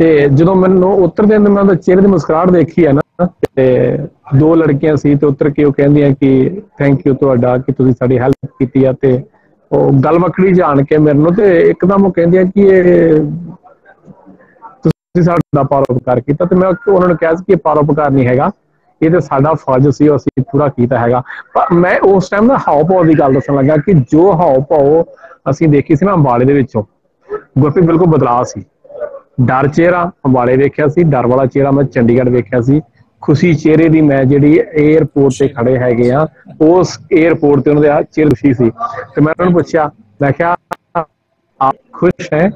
ਤੇ ਜਦੋਂ ਮੈਨੂੰ ਉਤਰਦੇ ਨੇ ਮੈਂ ਉਹਦੇ ਚਿਹਰੇ ਦੀ ਮੁਸਕਰਾਹਟ ਦੇਖੀ ਹੈ ਨਾ, ਤੇ ਦੋ ਲੜਕੀਆਂ ਸੀ ਤੇ ਉਤਰ ਕੇ ਉਹ ਕਹਿੰਦੀਆਂ ਕਿ ਥੈਂਕ ਯੂ ਤੁਹਾਡਾ, ਕਿ ਤੁਸੀਂ ਸਾਡੀ ਹੈਲਪ ਕੀਤੀ ਆ ਤੇ ਉਹ ਗੱਲ ਵਕੜੀ ਜਾਣ ਕੇ ਮੇਰੇ ਨੂੰ ਤੇ ਇੱਕਦਮ ਉਹ ਕਹਿੰਦੀਆਂ ਕਿ ਇਹ ਤੁਸੀਂ ਸਾਡਾ ਪਰਉਪਕਾਰ ਕੀਤਾ ਤੇ ਮੈਂ ਉਹਨਾਂ ਨੂੰ ਕਿਹਾ ਸੀ ਕਿ ਇਹ ਪਰਉਪਕਾਰ ਨਹੀਂ ਹੈਗਾ, ਇਹ ਤਾਂ ਸਾਡਾ ਫਰਜ਼ ਸੀ, ਉਹ ਅਸੀਂ ਪੂਰਾ ਕੀਤਾ ਹੈਗਾ। ਪਰ ਮੈਂ ਉਸ ਟਾਈਮ ਦਾ ਹਾਉ ਭਾਉ ਦੀ ਗੱਲ ਦੱਸਣ ਲੱਗਾ ਕਿ ਜੋ ਹਾਉ ਭਾਉ ਅਸੀਂ ਦੇਖੀ ਸੀ ਨਾ ਅੰਬਾਲੇ ਦੇ ਵਿੱਚੋਂ, ਗੁਰਪ੍ਰੀਤ ਬਿਲਕੁਲ ਬਦਲਾਅ ਸੀ। ਡਰ ਚਿਹਰਾ, ਅੰਬਾਲੇ ਵੇਖਿਆ ਸੀ, ਡਰ ਵਾਲਾ ਚਿਹਰਾ ਮੈਂ ਚੰਡੀਗੜ੍ਹ ਵੇਖਿਆ ਸੀ। ਖੁਸ਼ੀ ਚਿਹਰੇ ਦੀ ਮੈਂ ਜਿਹੜੀ 에ਅਰਪੋਰਟ ਤੇ ਖੜੇ ਹੈਗੇ ਆ, ਉਸ 에ਅਰਪੋਰਟ ਤੇ ਉਹਨਾਂ ਦੇ ਆ ਚਿਹਰੇ ਖੁਸ਼ੀ ਸੀ। ਤੇ ਮੈਂ ਉਹਨਾਂ ਨੂੰ ਪੁੱਛਿਆ, ਮੈਂ ਕਿਹਾ, ਆਪ ਖੁਸ਼ ਹੈ?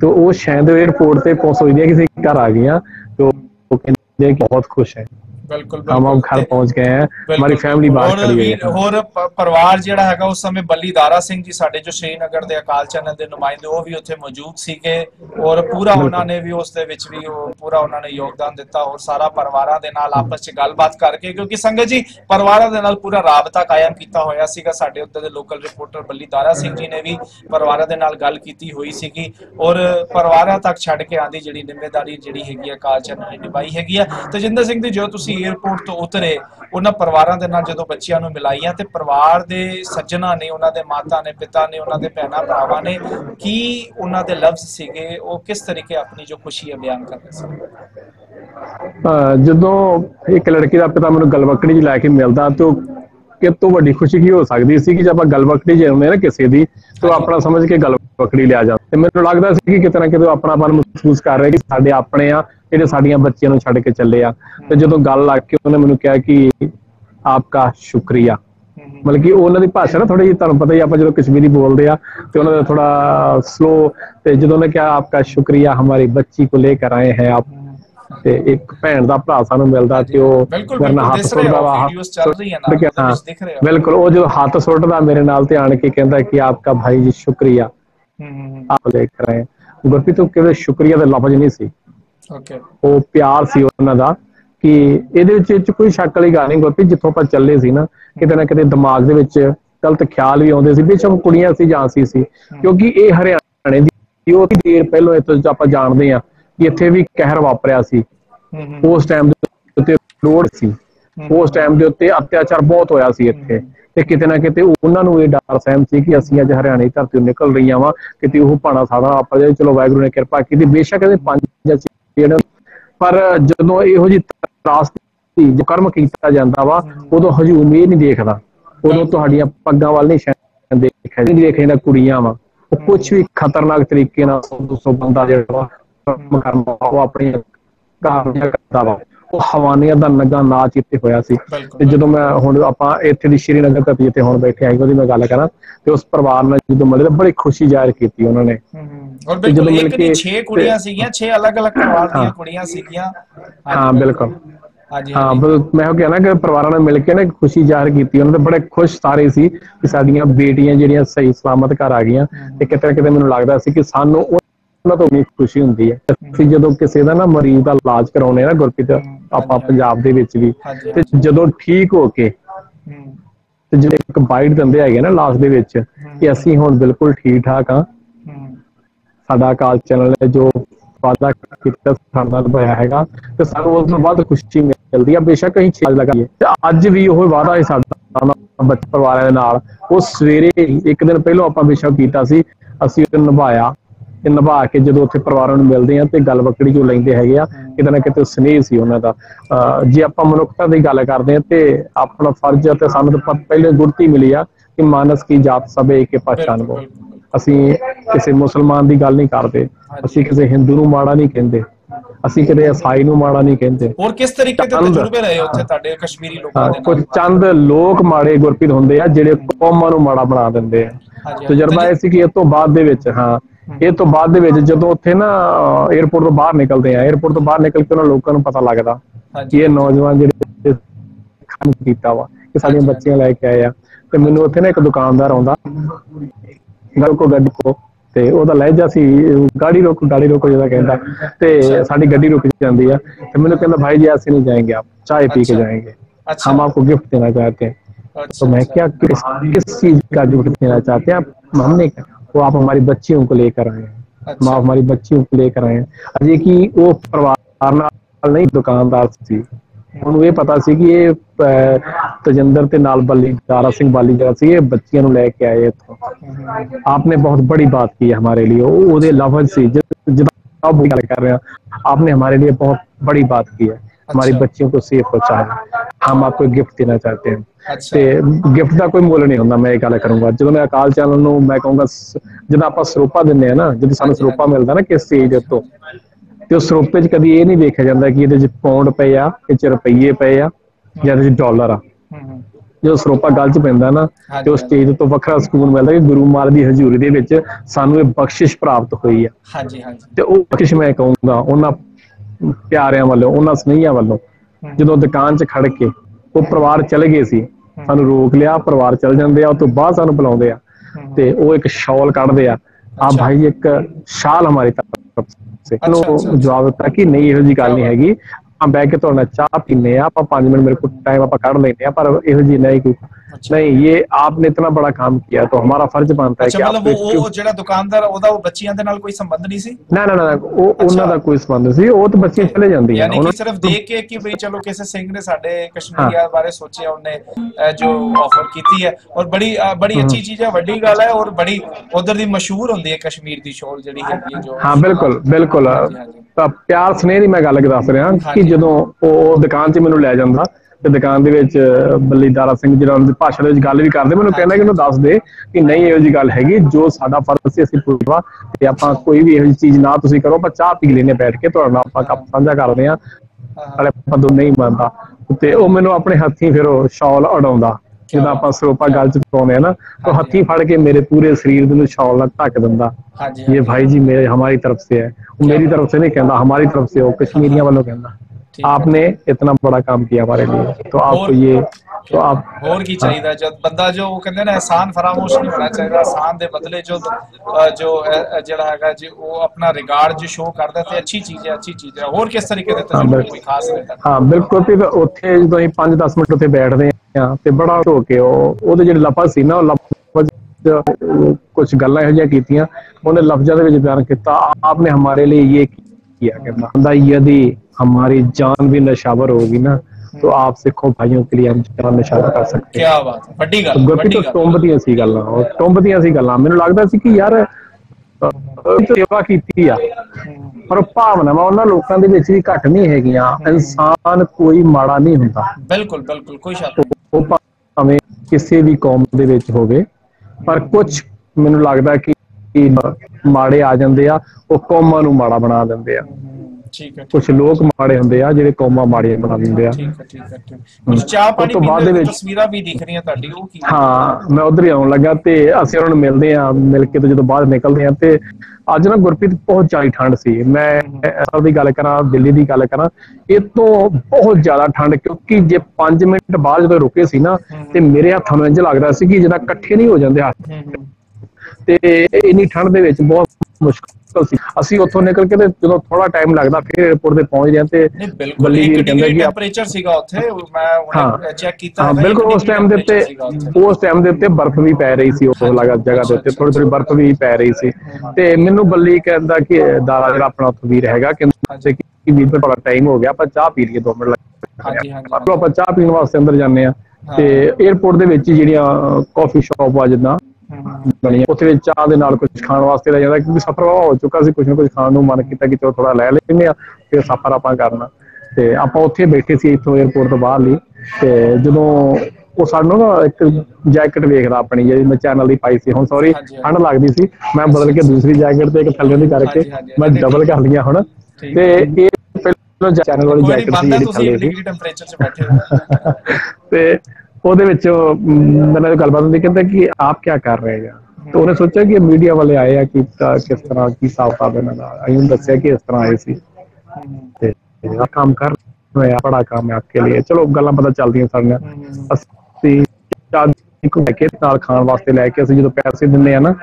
ਤੋ ਉਹ ਸ਼ਾਇਦ 에ਅਰਪੋਰਟ ਤੇ ਪਹੁੰਚ ਹੋਈ ਦੀਆਂ ਕਿਸੇ ਘਰ ਆ ਗਈਆਂ, ਤੋ ਉਹ ਕਹਿੰਦੇ ਬਹੁਤ ਖੁਸ਼ ਹੈ। ਬਿਲਕੁਲ ਹਮ ਅਬ ਘਰ ਪਹੁੰਚ ਗਏ ਹੈ ਹਮਾਰੀ ਫੈਮਿਲੀ ਬਾਹਰ ਖੜੀ ਹੈ। ਹੋਰ ਪਰਿਵਾਰ ਜਿਹੜਾ ਹੈਗਾ ਉਸ ਸਮੇਂ ਬੱਲੀਦਾਰਾ ਸਿੰਘ ਜੀ ਸਾਡੇ ਜੋ ਸ਼੍ਰੀਨਗਰ ਦੇ ਅਕਾਲ ਚੰਨ ਦੇ ਨੁਮਾਇੰਦੇ ਉਹ ਵੀ ਉੱਥੇ ਮੌਜੂਦ ਸੀਗੇ। ਔਰ ਪੂਰਾ ਉਹਨਾਂ ਨੇ ਵੀ ਉਸ ਦੇ ਵਿੱਚ ਵੀ ਉਹ ਪੂਰਾ ਉਹਨਾਂ ਨੇ ਯੋਗਦਾਨ ਦਿੱਤਾ ਔਰ ਸਾਰਾ ਪਰਿਵਾਰਾਂ ਦੇ ਨਾਲ ਆਪਸ ਵਿੱਚ ਗੱਲਬਾਤ ਕਰਕੇ ਕਿਉਂਕਿ ਸੰਗਤ ਜੀ ਪਰਿਵਾਰਾਂ ਦੇ ਨਾਲ ਪੂਰਾ ਰਾਬਤਾ ਕਾਇਮ ਕੀਤਾ ਹੋਇਆ ਸੀਗਾ। ਸਾਡੇ ਉੱਤੇ ਦੇ ਲੋਕਲ ਰਿਪੋਰਟਰ ਬੱਲੀਦਾਰਾ ਸਿੰਘ ਜੀ ਨੇ ਵੀ ਪਰਿਵਾਰਾਂ ਦੇ ਨਾਲ ਗੱਲ ਕੀਤੀ ਹੋਈ ਸੀਗੀ। ਔਰ ਪਰਿਵਾਰਾਂ ਤੱਕ ਛੱਡ ਕੇ ਆਂਦੀ ਜਿਹੜੀ ਜ਼ਿੰਮੇਵਾਰੀ ਜਿਹੜੀ ਹੈਗੀ ਆ ਅਕਾਲ ਚੰਨ ਨੇ ਨਿਭਾਈ ਹੈਗੀ ਆ। ਤਜਿੰਦਰ ਸਿੰਘ ਦੀ ਜੋ ਤੁਸੀਂ 에ਅਰਪੋਰਟ ਤੋਂ ਉਤਰੇ ਉਹਨਾਂ ਪਰਿਵਾਰਾਂ ਦੇ ਨਾਲ ਜਦੋਂ ਬੱਚਿਆਂ ਨੂੰ ਮਿਲਾਈਆਂ ਤੇ ਪਰਿਵਾਰ ਦੇ ਸੱਜਣਾ ਨੇ ਉਹਨਾਂ ਦੇ ਮਾਤਾ ਨੇ ਪਿਤਾ ਨੇ ਉਹਨਾਂ ਦੇ ਭੈਣਾਂ ਭਰਾਵਾਂ ਨੇ ਕੀ ਉਹਨਾਂ ਦੇ ਲਫ਼ਜ਼ ਸੀਗੇ? ਉਹ ਕਿਸ ਤਰੀਕੇ ਆਪਣੀ ਜੋ ਖੁਸ਼ੀ ਹੈ ਬਿਆਨ ਕਰ ਰਹੇ ਸੀ ਜਦੋਂ ਇੱਕ ਲੜਕੀ ਦਾ ਪਿਤਾ ਮੈਨੂੰ ਗਲਵਕੜੀ 'ਚ ਲੈ ਕੇ ਮਿਲਦਾ ਤੇ ਉਹ ਕਿ ਤੋਂ ਵੱਡੀ ਖੁਸ਼ੀ ਕੀ ਹੋ ਸਕਦੀ ਸੀ ਕਿ ਜੇ ਆਪਾਂ ਗਲਵਕੜੀ 'ਚ ਆਉਂਦੇ ਨਾ ਕਿਸੇ ਦੀ ਤੇ ਆਪਣਾ ਸਮਝ ਕੇ ਗਲਵਕੜੀ ਲਿਆ ਜਾਂਦਾ ਤੇ ਮੈਨੂੰ ਲੱਗਦਾ ਸੀ ਕਿ ਕਿਤੇ ਨਾ ਕਿਤੇ ਉਹ ਆਪਣਾਪਨ ਮਹਿਸੂਸ ਕਰ ਰਿਹਾ ਕਿ ਸਾਡੇ ਆਪਣੇ ਆ ਜਿਹੜੇ ਸਾਡੀਆਂ ਬੱਚੀਆਂ ਨੂੰ ਛੱਡ ਕੇ ਚੱਲੇ ਆ। ਤੇ ਜਦੋਂ ਗੱਲ ਲੱਗ ਕੇ ਉਹਨੇ ਮੈਨੂੰ ਕਿਹਾ ਕਿ ਆਪਕਾ ਸ਼ੁਕਰੀਆ। ਮਤਲਬ ਕਿ ਉਹਨਾਂ ਦੀ ਭਾਸ਼ਾ ਨਾ ਥੋੜੀ ਜਿਹੀ ਤੁਹਾਨੂੰ ਪਤਾ ਹੀ ਆ, ਆਪਾਂ ਜਦੋਂ ਕਸ਼ਮੀਰੀ ਬੋਲਦੇ ਆ ਤੇ ਉਹਨਾਂ ਦਾ ਥੋੜਾ ਸਲੋ ਤੇ ਜਦੋਂ ਉਹਨੇ ਕਿਹਾ ਆਪਕਾ ਸ਼ੁਕਰੀਆ ਹਮਾਰੀ ਬੱਚੀ ਕੋ ਲੈ ਕਰ ਆਏ ਹੈ ਆਪ ਤੇ ਇੱਕ ਭੈਣ ਦਾ ਭਰਾ ਸਾਨੂੰ ਮਿਲਦਾ ਤੇ ਉਹ ਬਿਲਕੁਲ ਹੱਥ ਸੁੱਟਦਾ ਵਾ ਚੱਲ ਰਹੀਆਂ ਨਾਲ ਕਿ ਦਿਖ ਰਹੇ। ਬਿਲਕੁਲ ਉਹ ਜਦੋਂ ਹੱਥ ਸੁੱਟਦਾ ਮੇਰੇ ਨਾਲ ਤੇ ਆਣ ਕੇ ਕਹਿੰਦਾ ਕਿ ਆਪਕਾ ਭਾਈ ਜੀ ਸ਼ੁਕਰੀਆ। ਆਪ ਲੈ ਆਏ ਗੁਰਪ੍ਰੀਤ ਤੋਂ ਕਿਵੇਂ ਸ਼ੁਕਰੀਆ ਦਾ ਲਫ਼ਜ਼ ਨਹੀਂ ਸੀ। ਓਕੇ। ਉਹ ਪਿਆਰ ਸੀ ਉਹਨਾਂ ਦਾ ਕਿ ਇਹਦੇ ਵਿੱਚ ਕੋਈ ਸ਼ੱਕ ਵਾਲੀ ਗੱਲ ਨਹੀਂ ਗੁਰਪ੍ਰੀਤ ਜਿੱਥੋਂ ਆਪਾਂ ਚੱਲੇ ਸੀ ਨਾ ਕਿਤੇ ਨਾ ਕਿਤੇ ਦਿਮਾਗ ਦੇ ਵਿੱਚ ਗਲਤ ਖਿਆਲ ਵੀ ਆਉਂਦੇ ਸੀ। ਬੇਸ਼ੱਕ ਕੁੜੀਆਂ ਸੀ ਜਾਂ ਸੀ। ਸੀ ਕਿਉਂਕਿ ਇਹ ਹਰਿਆਣੇ ਦੀ ਉਹ ਦੇਰ ਪਹਿਲਾਂ ਇੱਥੋਂ ਆਪਾਂ ਜਾਣਦੇ ਆ ਕਿ ਇੱਥੇ ਵੀ ਕਹਿਰ ਵਾਪਰਿਆ ਸੀ। ਉਸ ਟਾਈਮ ਦੇ ਉੱਤੇ ਰੋਡ ਸੀ। ਉਸ ਟਾਈਮ ਦੇ ਉੱਤੇ ਅਤਿਆਚਾਰ ਬਹੁਤ ਹੋਇਆ ਸੀ ਇੱਥੇ। ਤੇ ਕਿਤੇ ਨਾ ਕਿਤੇ ਉਹਨਾਂ ਨੂੰ ਇਹ ਡਰ ਸਹਿਮ ਸੀ ਕਿ ਅਸੀਂ ਅੱਜ ਹਰਿਆਣੇ ਦੀ ਧਰਤੀ ਤੋਂ ਨਿਕਲ ਰਹੀਆਂ ਵਾਂ, ਕਿਤੇ ਉਹ ਭਾਣਾ ਸਾਡਾ ਆਪਾਂ ਜੇ ਚਲੋ ਵਾਹਿਗੁਰੂ ਨੇ ਕਿਰਪਾ ਕੀਤੀ ਬੇਸ਼ੱਕ ਇਹਦੇ ਪੰਜ ਜਾਂ ਪਰ ਜਦੋਂ ਇਹੋ ਜੀ ਤਰਾਸਦੀ ਜੋ ਕਰਮ ਕੀਤਾ ਜਾਂਦਾ ਵਾ, ਉਦੋਂ ਹਜੂਮ ਇਹ ਨਹੀਂ ਦੇਖਦਾ। ਉਦੋਂ ਤੁਹਾਡੀਆਂ ਪੱਗਾਂ ਵੱਲ ਨਹੀਂ ਸ਼ਾਇਦ ਦੇਖਿਆ, ਨਹੀਂ ਦੇਖਿਆ ਜਾਂਦਾ ਕੁੜੀਆਂ ਵਾ। ਉਹ ਕੁਝ ਵੀ ਖਤਰਨਾਕ ਤਰੀਕੇ ਨਾਲ 200 ਬੰਦਾ ਜਿਹੜਾ ਵਾ ਕੰਮ ਉਹ ਆਪਣੀ ਕਾਰਨੀਆਂ ਕਰਦਾ ਵਾ ਉਹ ਹਵਾਨੀਆਂ ਦਾ ਨਗਾ ਨਾਚ ਇੱਥੇ ਹੋਇਆ ਸੀ। ਤੇ ਜਦੋਂ ਮੈਂ ਹੁਣ ਆਪਾਂ ਇੱਥੇ ਦੀ ਸ਼੍ਰੀਨਗਰ ਧਰਤੀ ਜਿੱਥੇ ਹੁਣ ਬੈਠੇ ਆਈ ਉਹਦੀ ਮੈਂ ਗੱਲ ਕਰਾਂ ਤੇ ਉਸ ਪਰਿਵਾਰ ਨਾਲ ਜਦੋਂ ਮਿਲੇ ਤਾਂ ਬੜੀ ਖੁਸ਼ੀ ਜ਼ਾਹਿਰ ਕੀਤੀ ਉਹਨਾਂ ਨੇ। ਹੂੰ ਹੂੰ। ਔਰ ਤੇ ਬਿਲਕੁਲ ਇੱਕ ਨਹੀਂ ਕੇ 6 ਕੁੜੀਆਂ ਸੀਗੀਆਂ 6 ਅਲੱਗ-ਅਲੱਗ ਪਰਿਵਾਰ ਦੀਆਂ। ਕੁੜੀਆਂ ਸੀਗੀਆਂ। ਹਾਂ ਬਿਲਕੁਲ। ਹਾਂਜੀ ਹਾਂ ਮੈਂ ਉਹ ਕਿਹਾ ਨਾ ਕਿ ਪਰਿਵਾਰਾਂ ਨਾਲ ਮਿਲ ਕੇ ਨਾ ਖੁਸ਼ੀ ਜ਼ਾਹਿਰ ਕੀਤੀ ਉਹਨਾਂ ਦੇ ਬੜੇ ਖੁਸ਼ ਸਾਰੇ ਸੀ ਕਿ ਸਾਡੀਆਂ ਬੇਟੀਆਂ ਜਿਹੜੀਆਂ ਸਹੀ ਸਲਾਮਤ ਘਰ ਆ ਗਈਆਂ। ਤੇ ਕਿਤੇ ਨਾ ਕਿਤੇ ਮੈਨੂੰ ਲੱਗਦਾ ਸੀ ਕਿ ਸਾਨੂੰ ਉਹਨਾਂ ਤੋਂ ਵੀ ਖੁਸ਼ੀ ਹੁੰਦੀ ਹੈ। ਅਸੀਂ ਜਦੋਂ ਕਿਸੇ ਦਾ ਨਾ ਮਰੀਜ਼ ਦਾ ਇਲਾਜ ਕਰਾਉਨੇ ਨਾ ਗੁਰਪ੍ਰੀਤ ਆਪਾਂ ਪੰਜਾਬ ਦੇ ਵਿੱਚ ਵੀ ਤੇ ਜਦੋਂ ਠੀਕ ਹੋ ਕੇ ਹੂੰ। ਤੇ ਜਿਹੜੇ ਇੱਕ ਬਾਈਟ ਦਿੰਦੇ ਹੈਗੇ ਨਾ ਲਾਸਟ ਦੇ ਵਿੱਚ ਕਿ ਅਸੀਂ ਹੁਣ ਬਿਲਕੁਲ ਠੀਕ ਠਾਕ ਹਾਂ। ਹੂੰ। ਸਾਡਾ ਅਕਾਲ ਚੈਨਲ ਨੇ ਜੋ ਵਾਅਦਾ ਕੀਤਾ ਸਾਡੇ ਨਾਲ ਹੋਇਆ ਹੈਗਾ ਤੇ ਸਾਨੂੰ ਉਸ ਤੋਂ ਬਾਅਦ ਖੁਸ਼ੀ ਮਿਲਦੀ ਆ। ਬੇਸ਼ੱਕ ਅਸੀਂ ਛੇ ਲਗਾਈਏ। ਤੇ ਅੱਜ ਵੀ ਉਹ ਵਾਅਦਾ ਹੈ ਸਾਡਾ ਬੱਚੇ ਪਰਿਵਾਰਾਂ ਦੇ ਨਾਲ। ਉਹ ਸਵੇਰੇ ਹੀ, ਇੱਕ ਦਿਨ ਪਹਿਲਾਂ ਆਪਾਂ ਬੇਸ਼ੱਕ ਕੀਤਾ ਸੀ ਅਸੀਂ ਉਹ ਨਿਭਾਇਆ। ਤੇ ਨਿਭਾ ਕੇ ਜਦੋਂ ਉੱਥੇ ਪਰਿਵਾਰਾਂ ਨੂੰ ਮਿਲਦੇ ਆ ਤੇ ਗੱਲ ਬੱਕੜੀ ਜੋ ਲੈਂਦੇ ਹੈਗੇ ਆ ਕਿਤੇ ਨਾ ਕਿਤੇ ਸਨੇਹ ਸੀ ਉਹਨਾਂ ਦਾ। ਜੇ ਆਪਾਂ ਮਨੁੱਖਤਾ ਦੀ ਗੱਲ ਕਰਦੇ ਆ ਤੇ ਆਪਣਾ ਫਰਜ਼ ਤੇ ਸਾਨੂੰ ਤਾਂ ਪਹਿਲੇ ਗੁਰਤੀ ਮਿਲੀ ਆ ਕਿ ਮਾਨਸ ਕੀ ਜਾਤ ਸਭ ਏਕੇ ਪਛਾਣ। ਅਸੀਂ ਕਿਸੇ ਮੁਸਲਮਾਨ ਦੀ ਗੱਲ ਨਹੀਂ ਕਰਦੇ। ਅਸੀਂ ਕਿਸੇ ਹਿੰਦੂ ਨੂੰ ਮਾੜਾ ਨਹੀਂ ਕਹਿੰਦੇ। ਅਸੀਂ ਕਿਤੇ ਈਸਾਈ ਨੂੰ ਮਾੜਾ ਨਹੀਂ ਕਹਿੰਦੇ। ਹੋਰ ਕਿਸ ਤਰੀਕੇ ਦੇ। ਤਜਰਬੇ ਰਹੇ ਉੱਥੇ ਤੁਹਾਡੇ ਕਸ਼ਮੀਰੀ ਲੋਕਾਂ ਦੇ ਕੁਝ ਚੰਦ ਲੋਕ ਮਾੜੇ ਗੁਰਪ੍ਰੀਤ ਹੁੰਦੇ ਆ ਜਿਹੜੇ ਕੌਮਾਂ ਨੂੰ ਮਾੜਾ ਬਣਾ ਦਿੰਦੇ ਆ। ਤਜਰਬਾ ਇਹ ਸੀ ਕਿ ਇਹ ਤੋਂ ਬਾਅਦ ਦੇ ਵਿੱਚ ਹਾਂ ਇਹ ਤੋਂ ਬਾਅਦ ਦੇ ਵਿੱਚ ਜਦੋਂ ਉੱਥੇ ਨਾ 에어ਪੋਰਟ ਤੋਂ ਬਾਹਰ ਨਿਕਲਦੇ ਆ 에어ਪੋਰਟ ਤੋਂ ਬਾਹਰ ਨਿਕਲ ਕੇ ਉਹਨਾਂ ਲੋਕਾਂ ਨੂੰ ਪਤਾ ਲੱਗਦਾ ਕਿ ਇਹ ਨੌਜਵਾਨ ਜਿਹੜੇ ਕੰਮ ਕੀਤਾ ਵਾ ਕਿ ਸਾਡੀਆਂ ਬੱਚੀਆਂ ਲੈ ਕੇ ਆਏ ਆ। ਤੇ ਮੈਨੂੰ ਉੱਥੇ ਨਾ ਇੱਕ ਦੁਕਾਨਦਾਰ ਆਉਂਦਾ ਗੱਲ ਕੋ ਗੱਡੀ ਕੋ ਤੇ ਉਹਦਾ ਲਹਿਜਾ ਸੀ ਗਾੜੀ ਰੋਕ ਗਾੜੀ ਰੋਕੋ ਜਿਹਦਾ ਕਹਿੰਦਾ। ਤੇ ਸਾਡੀ ਗੱਡੀ ਰੁਕ ਜਾਂਦੀ ਆ ਤੇ ਮੈਨੂੰ ਕਹਿੰਦਾ ਭਾਈ ਜੀ ਅਸੀਂ ਨਹੀਂ ਜਾਏਗੇ ਆਪ ਚਾਹੇ ਪੀ ਕੇ ਜਾਏਗੇ। हम आपको गिफ्ट देना चाहते हैं तो मैं क्या किस किस चीज का गिफ्ट देना चाहते हैं आप हमने वो आप हमारी बच्चियों को लेकर आए हैं हम अच्छा आप हमारी बच्चियों को लेकर आए हैं ਅਜੇ ਕਿ ਉਹ ਪਰਿਵਾਰ ਨਾਲ ਨਹੀਂ ਦੁਕਾਨਦਾਰ ਸੀ ਉਹਨੂੰ ਇਹ ਪਤਾ ਸੀ ਕਿ ਇਹ ਅਹ, ਤਜਿੰਦਰ ਤੇ ਨਾਲ ਬੱਲੀ ਦਾਰਾ ਸਿੰਘ ਬਾਲੀ ਜਿਹੜਾ ਸੀ ਇਹ ਬੱਚੀਆਂ ਨੂੰ ਲੈ ਕੇ ਆਏ ਇੱਥੋਂ आपने बहुत बड़ी बात की है हमारे लिए वो ਉਹਦੇ ਲਫ਼ਜ਼ ਸੀ ਜਿ- ਜਿੱਦਾਂ ਆਪ ਗੱਲ ਕਰ ਰਹੇ ਹਾਂ आपने हमारे लिए बहुत बड़ी बात की है ਹਮਾਰੀ ਬੱਚਿਆਂ ਨੂੰ ਸੇਫ ਪਹੁੰਚਾਏ ਹਮ ਆਪਕੋ ਗਿਫਟ ਦੇਣਾ ਚਾਹਤੇ ਹਾਂ ਤੇ ਗਿਫਟ ਦਾ ਕੋਈ ਮੁੱਲ ਨਹੀਂ ਹੁੰਦਾ ਮੈਂ ਇਹ ਗੱਲ ਕਰੂੰਗਾ ਜਦੋਂ ਮੈਂ ਅਕਾਲ ਚੈਨਲ ਨੂੰ ਮੈਂ ਕਹੂੰਗਾ ਜਦੋਂ ਆਪਾਂ ਸਰੋਪਾ ਦਿੰਨੇ ਆ ਨਾ ਜਦੋਂ ਸਾਨੂੰ ਸਰੋਪਾ ਮਿਲਦਾ ਨਾ ਕਿਸ ਸਟੇਜ ਤੋਂ ਤੇ ਉਸ ਸਰੋਪੇ 'ਚ ਕਦੀ ਇਹ ਨਹੀਂ ਦੇਖਿਆ ਜਾਂਦਾ ਕਿ ਇਹਦੇ 'ਚ ਪੌਂਡ ਪਏ ਆ ਇਹ 'ਚ ਰੁਪਈਏ ਪਏ ਆ ਜਾਂ ਇਹਦੇ 'ਚ ਡਾਲਰ ਆ ਜਦੋਂ ਸਰੋਪਾ ਗੱਲ 'ਚ ਪੈਂਦਾ ਨਾ ਤੇ ਉਸ ਸਟੇਜ ਤੋਂ ਵੱਖਰਾ ਸਕੂਨ ਮਿਲਦਾ ਕਿ ਗੁਰੂ ਮਾਰ ਦੀ ਹਜ਼ੂਰੀ ਦੇ ਵਿੱਚ ਸਾਨੂੰ ਇਹ ਬਖਸ਼ਿਸ਼ ਪ੍ਰਾਪਤ ਹੋਈ ਆ ਹਾਂਜੀ ਹਾਂਜੀ ਤੇ ਉਹ ਬਖਸ਼ਿਸ਼ ਮੈਂ ਕਹੂੰਗਾ ਉਹਨਾਂ ਪਿਆਰਿਆਂ ਵੱਲੋਂ ਉਹਨਾਂ ਸਨੇਹੀਆਂ ਵੱਲੋਂ ਜਦੋਂ ਦੁਕਾਨ 'ਚ ਖੜ ਕੇ ਉਹ ਪਰਿਵਾਰ ਚਲੇ ਗਏ ਸੀ ਸਾਨੂੰ ਰੋਕ ਲਿਆ ਪਰਿਵਾਰ ਚਲ ਜਾਂਦੇ ਆ ਉਹ ਤੋਂ ਬਾਅਦ ਸਾਨੂੰ ਬੁਲਾਉਂਦੇ ਆ। ਤੇ ਉਹ ਇੱਕ ਸ਼ਾਲ ਕੱਢਦੇ ਆ। ਆ ਭਾਈ ਇੱਕ ਸ਼ਾਲ ਹਮਾਰੀ ਤਰਫ ਸੇ। ਉਹਨੂੰ ਜਵਾਬ ਦਿੱਤਾ ਕਿ ਨਹੀਂ ਇਹੋ ਜੀ ਗੱਲ ਨਹੀਂ ਹੈਗੀ। ਆਪਾਂ ਬੈਠ ਕੇ ਤੁਹਾਡਾ ਚਾਹ ਪੀਨੇ ਆ ਆਪਾਂ 5 ਮਿੰਟ ਮੇਰੇ ਕੋਲ ਟਾਈਮ ਆਪਾਂ ਕੱਢ ਲੈਨੇ ਆ ਪਰ ਇਹੋ ਜੀ ਨਹੀਂ ਕੋਈ अच्छा नहीं ये आपने इतना बड़ा काम किया तो हमारा फर्ज बनता है ਅੱਛਾ कि ਮਤਲਬ आप ਉਹ ਉਹ ਜਿਹੜਾ ਦੁਕਾਨਦਾਰ ਆ, ਉਹਦਾ ਉਹ ਬੱਚੀਆਂ ਦੇ ਨਾਲ ਕੋਈ ਸੰਬੰਧ ਨਹੀਂ ਸੀ ਨਾ ਨਾ ਨਾ ਨਾ, ਉਹ ਉਹਨਾਂ ਦਾ ਕੋਈ ਸੰਬੰਧ ਸੀ ਉਹ ਤਾਂ ਬੱਚੇ ਚਲੇ ਜਾਂਦੀਆਂ ਯਾਨੀ ਕਿ ਉਹਨਾਂ ਸਿਰਫ ਦੇਖ ਕੇ ਕਿ ਬਈ ਚਲੋ ਕਿਸੇ ਸਿੰਘ ਨੇ ਸਾਡੇ ਕਸ਼ਮੀਰੀਆ ਬਾਰੇ ਸੋਚਿਆ ਉਹਨੇ ਅਹ, ਜੋ ਆਫਰ ਕੀਤੀ ਹੈ ਔਰ ਬੜੀ ਅਹ, ਬੜੀ ਅੱਛੀ ਚੀਜ਼ ਹੈ ਵੱਡੀ ਗੱਲ ਹੈ ਔਰ ਬੜੀ ਉਧਰ ਦੀ ਮਸ਼ਹੂਰ ਹੁੰਦੀ ਹੈ ਕਸ਼ਮੀਰ ਦੀ ਸ਼ੋਲ ਜਿਹੜੀ ਹੈਗੀ ਹੈ ਜੋ ਹਾਂ ਬਿਲਕੁਲ ਬਿਲਕੁਲ ਹਾਂਜੀ, ਹਾਂਜੀ। ਤਾਂ ਪਿਆਰ ਸਨੇਹ ਦੀ ਮੈਂ ਗੱਲ ਦੱਸ ਰਿਹਾ ਕਿ ਹਾਂਜੀ। ਜਦੋਂ ਉਹ ਦੁਕਾਨ 'ਚ ਮੈਨੂੰ ਲੈ ਜਾਂਦਾ ਤੇ ਦੁਕਾਨ ਦੇ ਵਿੱਚ ਬੱਲੀ ਦਾਰਾ ਸਿੰਘ ਜਿਹੜਾ ਉਹਨਾਂ ਦੀ ਭਾਸ਼ਾ ਦੇ ਵਿੱਚ ਗੱਲ ਵੀ ਕਰਦੇ। ਮੈਨੂੰ ਕਹਿੰਦਾ ਕਿ ਉਹਨੂੰ ਦੱਸ ਦੇ ਕਿ ਨਹੀਂ ਇਹੋ ਜੀ ਗੱਲ ਹੈਗੀ ਜੋ ਸਾਡਾ ਫਰਜ਼ ਸੀ ਅਸੀਂ ਪੂਰਾ ਤੇ ਆਪਾਂ ਕੋਈ ਵੀ ਇਹੋ ਜੀ ਚੀਜ਼ ਨਾ ਤੁਸੀਂ ਕਰੋ ਆਪਾਂ ਚਾਹ ਪੀ ਲੈਨੇ ਬੈਠ ਕੇ ਤੁਹਾਡਾ ਆਪਾਂ ਕੱਪ ਸਾਂਝਾ ਕਰਦੇ ਆ ਅਰੇ ਆਪਾਂ ਦੋ ਨਹੀਂ ਮੰਨਦਾ। ਤੇ ਉਹ ਮੈਨੂੰ ਆਪਣੇ ਹੱਥੀਂ ਫਿਰ ਉਹ ਸ਼ਾਲ ਅੜਾਉਂਦਾ ਜਿਹਦਾ ਆਪਾਂ ਸਰੋਪਾ ਗੱਲ ਚ ਪਾਉਂਦੇ ਆ ਨਾ ਉਹ ਹੱਥੀਂ ਫੜ ਕੇ ਮੇਰੇ ਪੂਰੇ ਸਰੀਰ ਨੂੰ ਸ਼ਾਲ ਨਾਲ ਢੱਕ ਦਿੰਦਾ। ਹਾਂਜੀ ਇਹ ਭਾਈ ਜੀ ਮੇਰੇ ਹਮਾਰੀ ਤਰਫ ਸੇ ਹੈ। ਉਹ ਮੇਰੀ ਤਰਫ ਸੇ ਨਹੀਂ ਕਹਿੰਦਾ ਹਮਾਰੀ ਤਰਫ ਸੇ ਉਹ ਕਸ਼ਮੀਰੀਆਂ ਵੱਲੋਂ ਕਹਿੰਦਾ। आपने इतना बड़ा काम किया हमारे लिए तो आपको और- ये तो आप ਹੋਰ ਕੀ ਚਾਹੀਦਾ ਜਦ ਬੰਦਾ ਜੋ ਉਹ ਕਹਿੰਦੇ ਨੇ ਆਸਾਨ ਫਰਾਮੋਸ਼ ਨਹੀਂ ਹੋਣਾ ਚਾਹੀਦਾ ਆਸਾਨ ਦੇ ਬਦਲੇ ਜੋ ਅਹ, ਜੋ ਅਹ, ਜਿਹੜਾ ਹੈਗਾ ਜੀ ਉਹ ਆਪਣਾ ਰਿਗਾਰਡ ਜੋ ਸ਼ੋ ਕਰਦਾ ਤੇ ਅੱਛੀ ਚੀਜ਼ ਹੈ ਅੱਛੀ ਚੀਜ਼ ਹੈ ਹੋਰ ਕਿਸ ਤਰੀਕੇ ਦੇ ਤਜਰਬੇ ਬਿਲਕੁਲ। ਕੋਈ ਖਾਸ ਰਹਿੰਦਾ ਹਾਂ ਬਿਲਕੁਲ ਤੇ ਉੱਥੇ ਜਦੋਂ ਅਸੀਂ 5-10 ਮਿੰਟ ਉੱਥੇ ਬੈਠਦੇ ਆ ਤੇ ਬੜਾ ਹੋ ਕੇ ਉਹ ਉਹਦੇ ਜਿਹੜੇ ਲਫ਼ਜ਼ ਸੀ ਨਾ ਉਹ ਲਫ਼ਜ਼ ਕੁਝ ਗੱਲਾਂ ਇਹੋ ਜਿਹੀਆਂ ਕੀਤੀਆਂ ਉਹਨੇ ਲਫ਼ਜ਼ਾਂ ਦੇ ਵਿੱਚ ਬਿਆਨ ਕੀਤਾ आपने हमारे लिए ये किया कहना कहता, यदि हमारी जान भी नशावर होगी ना तो आप सिखों भाइयों के लिए हम जान नशावर कर सकते हैं ਕੀ ਬਾਤ ਹੈ ਵੱਡੀ ਗੱਲ ਗੁਰਪ੍ਰੀਤ ਵੱਡੀ ਤੋਂ ਗੱਲ ਟੁੰਬਦੀਆਂ ਸੀ ਗੱਲਾਂ ਉਹ ਟੁੰਬਦੀਆਂ ਸੀ ਗੱਲਾਂ ਮੈਨੂੰ ਲੱਗਦਾ ਸੀ ਕਿ ਯਾਰ ਅਹ, ਉਹ ਸੇਵਾ ਕੀਤੀ ਆ ਪਰ ਉਹ ਭਾਵਨਾਵਾਂ ਉਹਨਾਂ ਲੋਕਾਂ ਦੇ ਵਿੱਚ ਵੀ ਘੱਟ ਨਹੀਂ ਹੈਗੀਆਂ ਇਨਸਾਨ ਕੋਈ ਮਾੜਾ ਨਹੀਂ ਹੁੰਦਾ ਬਿਲਕੁਲ ਬਿਲਕੁਲ ਕੋਈ ਸ਼ੱਕ ਨਹੀਂ ਉਹ ਭਾਵੇਂ ਕਿਸੇ ਵੀ ਕੌਮ ਦੇ ਵਿੱਚ ਹੋਵੇ ਪਰ ਕੁਝ ਮੈਨੂੰ ਲੱਗਦਾ ਕਿ ਕਿ ਮਾੜੇ ਆ ਜਾਂਦੇ ਆ ਉਹ ਕੌਮਾਂ ਨੂੰ ਮਾੜਾ ਬਣਾ ਦਿੰਦੇ ਆ ਠੀਕ ਹੈ ਕੁਝ ਲੋਕ ਮਾੜੇ ਹੁੰਦੇ ਆ ਜਿਹੜੇ ਕੌਮਾਂ ਮਾੜੀਆਂ ਬਣਾ ਦਿੰਦੇ ਆ। ਠੀਕ ਹੈ ਠੀਕ ਹੈ। ਕੁਝ ਚਾਹ ਪਾਣੀ ਪੀਂਦੇ ਵਿੱਚ- ਤਸਵੀਰਾਂ ਵੀ ਦਿਖ ਰਹੀਆਂ ਤੁਹਾਡੀ ਉਹ ਕੀ ਹਾਂ? ਮੈਂ ਉਧਰ ਹੀ ਆਉਣ ਲੱਗਾ ਤੇ ਅਸੀਂ ਉਹਨਾਂ ਨੂੰ ਮਿਲਦੇ ਆ ਮਿਲ ਕੇ ਤੇ ਜਦੋਂ ਬਾਹਰ ਨਿਕਲਦੇ ਆ ਤੇ ਅੱਜ ਨਾ ਗੁਰਪ੍ਰੀਤ ਬਹੁਤ ਜ਼ਿਆਦਾ ਠੰਡ ਸੀ। ਮੈਂ ਅਸਲ ਦੀ ਗੱਲ ਕਰਾਂ ਦਿੱਲੀ ਦੀ ਗੱਲ ਕਰਾਂ ਇਹ ਤੋਂ ਬਹੁਤ ਜ਼ਿਆਦਾ ਠੰਡ ਕਿਉਂਕਿ ਜੇ 5 ਮਿੰਟ ਬਾਅਦ ਜਦੋਂ ਰੁਕੇ ਸੀ ਨਾ ਤੇ ਮੇਰੇ ਹੱਥਾਂ ਨੂੰ ਇੰਜ ਲੱਗਦਾ ਸੀ ਕਿ ਜਿੱਦਾਂ ਇਕੱਠੇ ਨਹੀਂ ਹੋ ਜਾਂਦੇ ਹੱਥ। ਤੇ ਇੰਨੀ ਠੰਡ ਦੇ ਵਿੱਚ ਬਹੁਤ ਮੁਸ਼ਕਲ ਮੁਸ਼ਕਲ ਸੀ। ਅਸੀਂ ਉੱਥੋਂ ਨਿਕਲ ਕੇ ਤੇ ਜਦੋਂ ਥੋੜਾ ਟਾਈਮ ਲੱਗਦਾ ਫਿਰ 에어ਪੋਰਟ ਤੇ ਪਹੁੰਚਦੇ ਆ ਬਿਲਕੁਲ ਇੱਕ ਡਿਗਰੀ ਟੈਂਪਰੇਚਰ ਸੀਗਾ ਉੱਥੇ ਮੈਂ ਉਹਨੇ ਚੈੱਕ ਕੀਤਾ ਹਾਂ ਬਿਲਕੁਲ ਉਸ ਟਾਈਮ ਦੇ ਉੱਤੇ ਉਸ ਟਾਈਮ ਦੇ ਉੱਤੇ ਬਰਫ਼ ਵੀ ਪੈ ਰਹੀ ਸੀ ਉਸ ਲਗਾ ਜਗ੍ਹਾ ਦੇ ਉੱਤੇ ਥੋੜੀ ਥੋੜੀ ਬਰਫ਼ ਵੀ ਪੈ ਰਹੀ ਸੀ। ਤੇ ਮੈਨੂੰ ਬੱਲੀ ਕਹਿੰਦਾ ਕਿ ਦਾਰਾ ਜਿਹੜਾ ਆਪਣਾ ਉੱਥੇ ਵੀਰ ਹੈਗਾ ਕਹਿੰਦਾ ਕਿ ਵੀਰ ਪਰ ਥੋੜਾ ਟਾਈਮ ਹੋ ਗਿਆ ਆਪਾਂ ਚਾਹ ਪੀ ਲਈਏ ਦੋ ਮਿੰਟ ਲੱਗ ਹਾਂਜੀ ਹਾਂਜੀ ਆਪਾਂ ਚਾਹ ਪੀਣ ਵਾਸਤੇ ਅੰਦਰ ਜਾਂਦੇ ਆ। ਤੇ 에어ਪੋਰਟ ਦੇ ਵਿੱਚ ਜਿਹੜੀਆਂ ਕਾਫੀ ਸ਼ਾਪ ਆ ਜਿੱਦਾਂ ਬਣੀਆਂ ਉੱਥੇ ਚਾਹ ਦੇ ਨਾਲ ਕੁਝ ਖਾਣ ਵਾਸਤੇ ਲੈ ਜਾਂਦਾ ਕਿਉਂਕਿ ਸਫ਼ਰ ਹੋ ਚੁੱਕਾ ਸੀ ਕੁਝ ਨਾ ਕੁਝ ਖਾਣ ਨੂੰ ਮਨ ਕੀਤਾ ਕਿ ਚਲੋ ਥੋੜਾ ਲੈ ਲੈਂਦੇ ਆ ਫਿਰ ਸਫ਼ਰ ਆਪਾਂ ਕਰਨਾ। ਤੇ ਆਪਾਂ ਉੱਥੇ ਬੈਠੇ ਸੀ ਇੱਥੋਂ 에어ਪੋਰਟ ਤੋਂ ਬਾਹਰ ਲਈ ਤੇ ਜਦੋਂ ਉਹ ਸਾਨੂੰ ਨਾ ਇੱਕ ਜੈਕਟ ਵੇਖਦਾ ਆਪਣੀ ਜਿਹੜੀ ਮੈਂ ਚੈਨਲ ਦੀ ਪਾਈ ਸੀ ਹੁਣ ਸੌਰੀ। ਠੰਡ ਲੱਗਦੀ ਸੀ ਮੈਂ ਬਦਲ ਕੇ ਦੂਸਰੀ ਜੈਕਟ ਤੇ ਇੱਕ ਥੱਲੇ ਦੀ ਕਰਕੇ ਮੈਂ। ਡਬਲ ਕਰ ਲਈਆਂ ਹੁਣ। ਤੇ ਇਹ ਪਹਿਲਾਂ ਚੈਨਲ ਵਾਲੀ ਜੈਕਟ ਸੀ ਜਿਹੜੀ ਥੱਲੇ ਟੈਂਪਰੇਚਰ 'ਚ ਬੈਠੇ ਹੋ। ਤੇ ਉਹਦੇ ਵਿੱਚ ਉਹ, ਮ, ਮੇਰੇ ਨਾਲ ਗੱਲਬਾਤ ਹੁੰਦੀ ਕਹਿੰਦਾ ਕਿ ਆਪ ਕੀ ਕਰ ਰਹੇ ਹੋ ਤੇ ਉਹਨੇ ਸੋਚਿਆ ਕਿ ਮੀਡੀਆ ਵਾਲੇ ਆਏ ਆ ਕਿ ਤਾਂ ਕਿਸ ਤਰ੍ਹਾਂ ਕੀ ਹਿਸਾਬ ਕਿਤਾਬ ਇਹਨਾਂ ਦਾ ਅਸੀਂ ਉਹਨੂੰ ਦੱਸਿਆ ਕਿ ਇਸ ਤਰ੍ਹਾਂ ਆਏ ਸੀ ਤੇ ਆ ਕੰਮ ਕਰ ਰਹੇ ਆ ਬੜਾ ਕੰਮ ਹੈ ਆਪਕੇ ਲਈ ਚਲੋ ਗੱਲਾਂ ਪਤਾ ਚੱਲਦੀਆਂ ਸਾਡੀਆਂ ਅਸੀਂ ਚਾਹ ਕੋ ਲੈ ਕੇ ਨਾਲ ਖਾਣ ਵਾਸਤੇ ਲੈ ਕੇ ਅਸੀਂ ਜਦੋਂ ਪੈਸੇ ਦਿੰਦੇ ਆ ਨਾ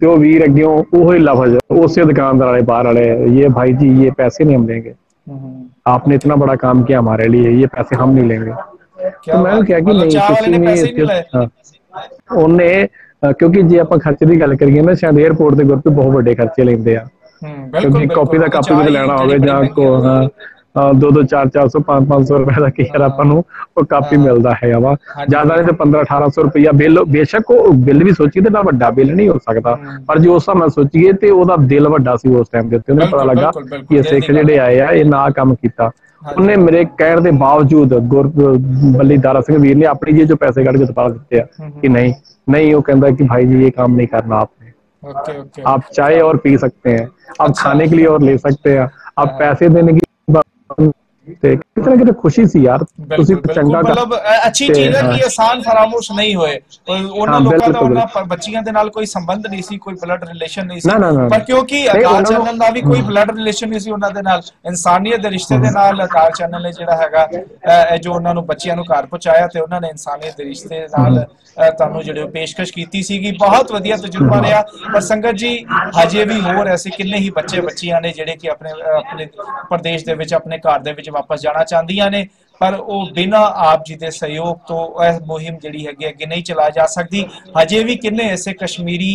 ਤੇ ਉਹ ਵੀਰ ਅੱਗਿਓਂ ਉਹੋ ਹੀ ਲਫ਼ਜ਼ ਉਸੇ ਦੁਕਾਨਦਾਰ ਵਾਲੇ ਬਾਹਰ ਵਾਲੇ ਇਹ ਭਾਈ ਜੀ ਇਹ पैसे नहीं हम देंगे आपने इतना बड़ा काम किया हमारे लिए ये पैसे हम नहीं लेंगे ਕਿਆ ਤੇ ਮੈਂ ਕਿਹਾ ਕਿ ਨਹੀਂ ਵਾਲੇ ਨੇ ਤੁਸੀਂ ਪੈਸੇ ਹੀ ਨਹੀਂ ਲਏ ਹਾਂ। ਉਹਨੇ ਕਿਉਂਕਿ ਜੇ ਆਪਾਂ ਖਰਚੇ ਦੀ ਗੱਲ ਕਰੀਏ ਨਾ ਸ਼ਾਇਦ 에어ਪੋਰਟ ਦੇ ਗੁਰਪ੍ਰੀਤ ਬਹੁਤ ਵੱਡੇ ਖਰਚੇ ਲੈਂਦੇ ਆ ਹੂੰ ਬਿਲਕੁਲ ਕਾਪੀ ਦਾ ਕਾਪੀ ਵੀ ਲੈਣਾ ਹੋਵੇ ਜਾਂ ਕੋ ਹਾਂ 2 2 4 400 5 500 ਰੁਪਏ ਦਾ ਕੀ ਯਾਰ ਆਪਾਂ ਨੂੰ ਉਹ ਕਾਪੀ ਮਿਲਦਾ ਹੈਗਾ ਵਾ। ਜ਼ਿਆਦਾ ਨਹੀਂ ਤੇ 15 1800 ਰੁਪਇਆ ਬਿੱਲ ਬੇਸ਼ੱਕ ਉਹ ਬਿੱਲ ਵੀ ਸੋਚੀਏ ਤੇ ਨਾ ਵੱਡਾ ਬਿੱਲ ਨਹੀਂ ਹੋ ਸਕਦਾ। ਪਰ ਜੇ ਉਸ ਹਿਸਾਬ ਸੋਚੀਏ ਤੇ ਉਹਦਾ ਦਿਲ ਵੱਡਾ ਸੀ ਉਸ ਟਾਈਮ ਦੇ ਉੱਤੇ ਉਹਨੂੰ ਪਤਾ ਲੱਗਾ ਕਿ ਇਹ ਸਿੱਖ ਦੀ ਜਿਹੜੇ ਆਏ ਆ ਇਹ ਨਾ ਕੰਮ ਕੀਤਾ। ਉਹਨੇ ਮੇਰੇ ਕਹਿਣ ਦੇ ਬਾਵਜੂਦ ਗੁਰ ਬੱਲੀ ਦਾਰਾ ਸਿੰਘ ਵੀਰ ਨੇ ਆਪਣੀ ਜੇ ਜੋ ਪੈਸੇ ਕੱਢ ਕੇ ਦਬਾ ਦਿੱਤੇ ਆ ਹਮ ਹਮ। कि नहीं नहीं वो कहता है कि भाई जी ये काम नहीं करना आपने ओके ओके आप चाय और पी सकते हैं आप अच्छा। खाने के लिए और ले सकते हैं आप हाँ। पैसे देने की बात- ਤੇ ਕਿਤੇ ਨਾ ਕਿਤੇ ਖੁਸ਼ੀ ਸੀ ਯਾਰ। ਤੁਸੀਂ ਚੰਗਾ ਮਤਲਬ ਅੱਛੀ ਚੀਜ਼ ਹੈ। ਕਿ ਆਸਾਨ ਫਰਾਮੋਸ਼ ਨਹੀਂ ਹੋਏ। ਉਹ- ਉਹਨਾਂ ਲੋਕਾਂ ਦਾ ਉਹਨਾਂ ਬੱਚੀਆਂ ਦੇ ਨਾਲ ਕੋਈ ਸੰਬੰਧ ਨਹੀਂ ਸੀ ਕੋਈ ਬਲੱਡ ਰਿਲੇਸ਼ਨ ਨਹੀਂ ਸੀ। ਪਰ ਕਿਉਂਕਿ ਅਕਾਲ ਚੈਨਲ ਦਾ ਵੀ ਕੋਈ ਬਲੱਡ ਰਿਲੇਸ਼ਨ ਨਹੀਂ ਸੀ ਉਹਨਾਂ ਦੇ ਨਾਲ ਇਨਸਾਨੀਅਤ ਦੇ ਰਿਸ਼ਤੇ ਦੇ ਨਾਲ ਅਕਾਲ ਚੈਨਲ ਨੇ ਜਿਹੜਾ ਹੈਗਾ ਜੋ ਉਹਨਾਂ ਨੂੰ ਬੱਚਿਆਂ ਨੂੰ ਘਰ ਪਹੁੰਚਾਇਆ ਤੇ ਉਹਨਾਂ ਨੇ ਇਨਸਾਨੀਅਤ ਦੇ ਰਿਸ਼ਤੇ ਨਾਲ ਤੁਹਾਨੂੰ ਜਿਹੜੇ ਪੇਸ਼ਕਸ਼ ਕੀਤੀ ਸੀਗੀ। ਬਹੁਤ ਵਧੀਆ ਤਜਰਬਾ ਰਿਹਾ। ਪਰ ਸੰਗਤ ਜੀ ਹਜੇ ਵੀ ਹੋਰ ਐਸੇ ਕਿੰਨੇ ਹੀ ਬੱਚੇ ਬੱਚੀਆਂ ਨੇ ਜਿਹੜੇ ਕਿ ਆਪਣੇ ਆਪਣੇ ਪ੍ਰਦੇਸ਼ ਦੇ ਵਿੱਚ ਆਪਣੇ ਘਰ ਦੇ ਵਿੱਚ ਵਾਪਸ ਜਾਣਾ ਚਾਹੁੰਦੀਆਂ ਨੇ, ਪਰ ਉਹ ਬਿਨਾਂ ਆਪ ਜੀ ਦੇ ਸਹਿਯੋਗ ਤੋਂ ਇਹ ਮੁਹਿੰਮ ਜਿਹੜੀ ਹੈਗੀ ਅੱਗੇ ਨਹੀਂ ਚਲਾ ਜਾ ਸਕਦੀ। ਹਜੇ ਵੀ ਕਿੰਨੇ ਐਸੇ ਕਸ਼ਮੀਰੀ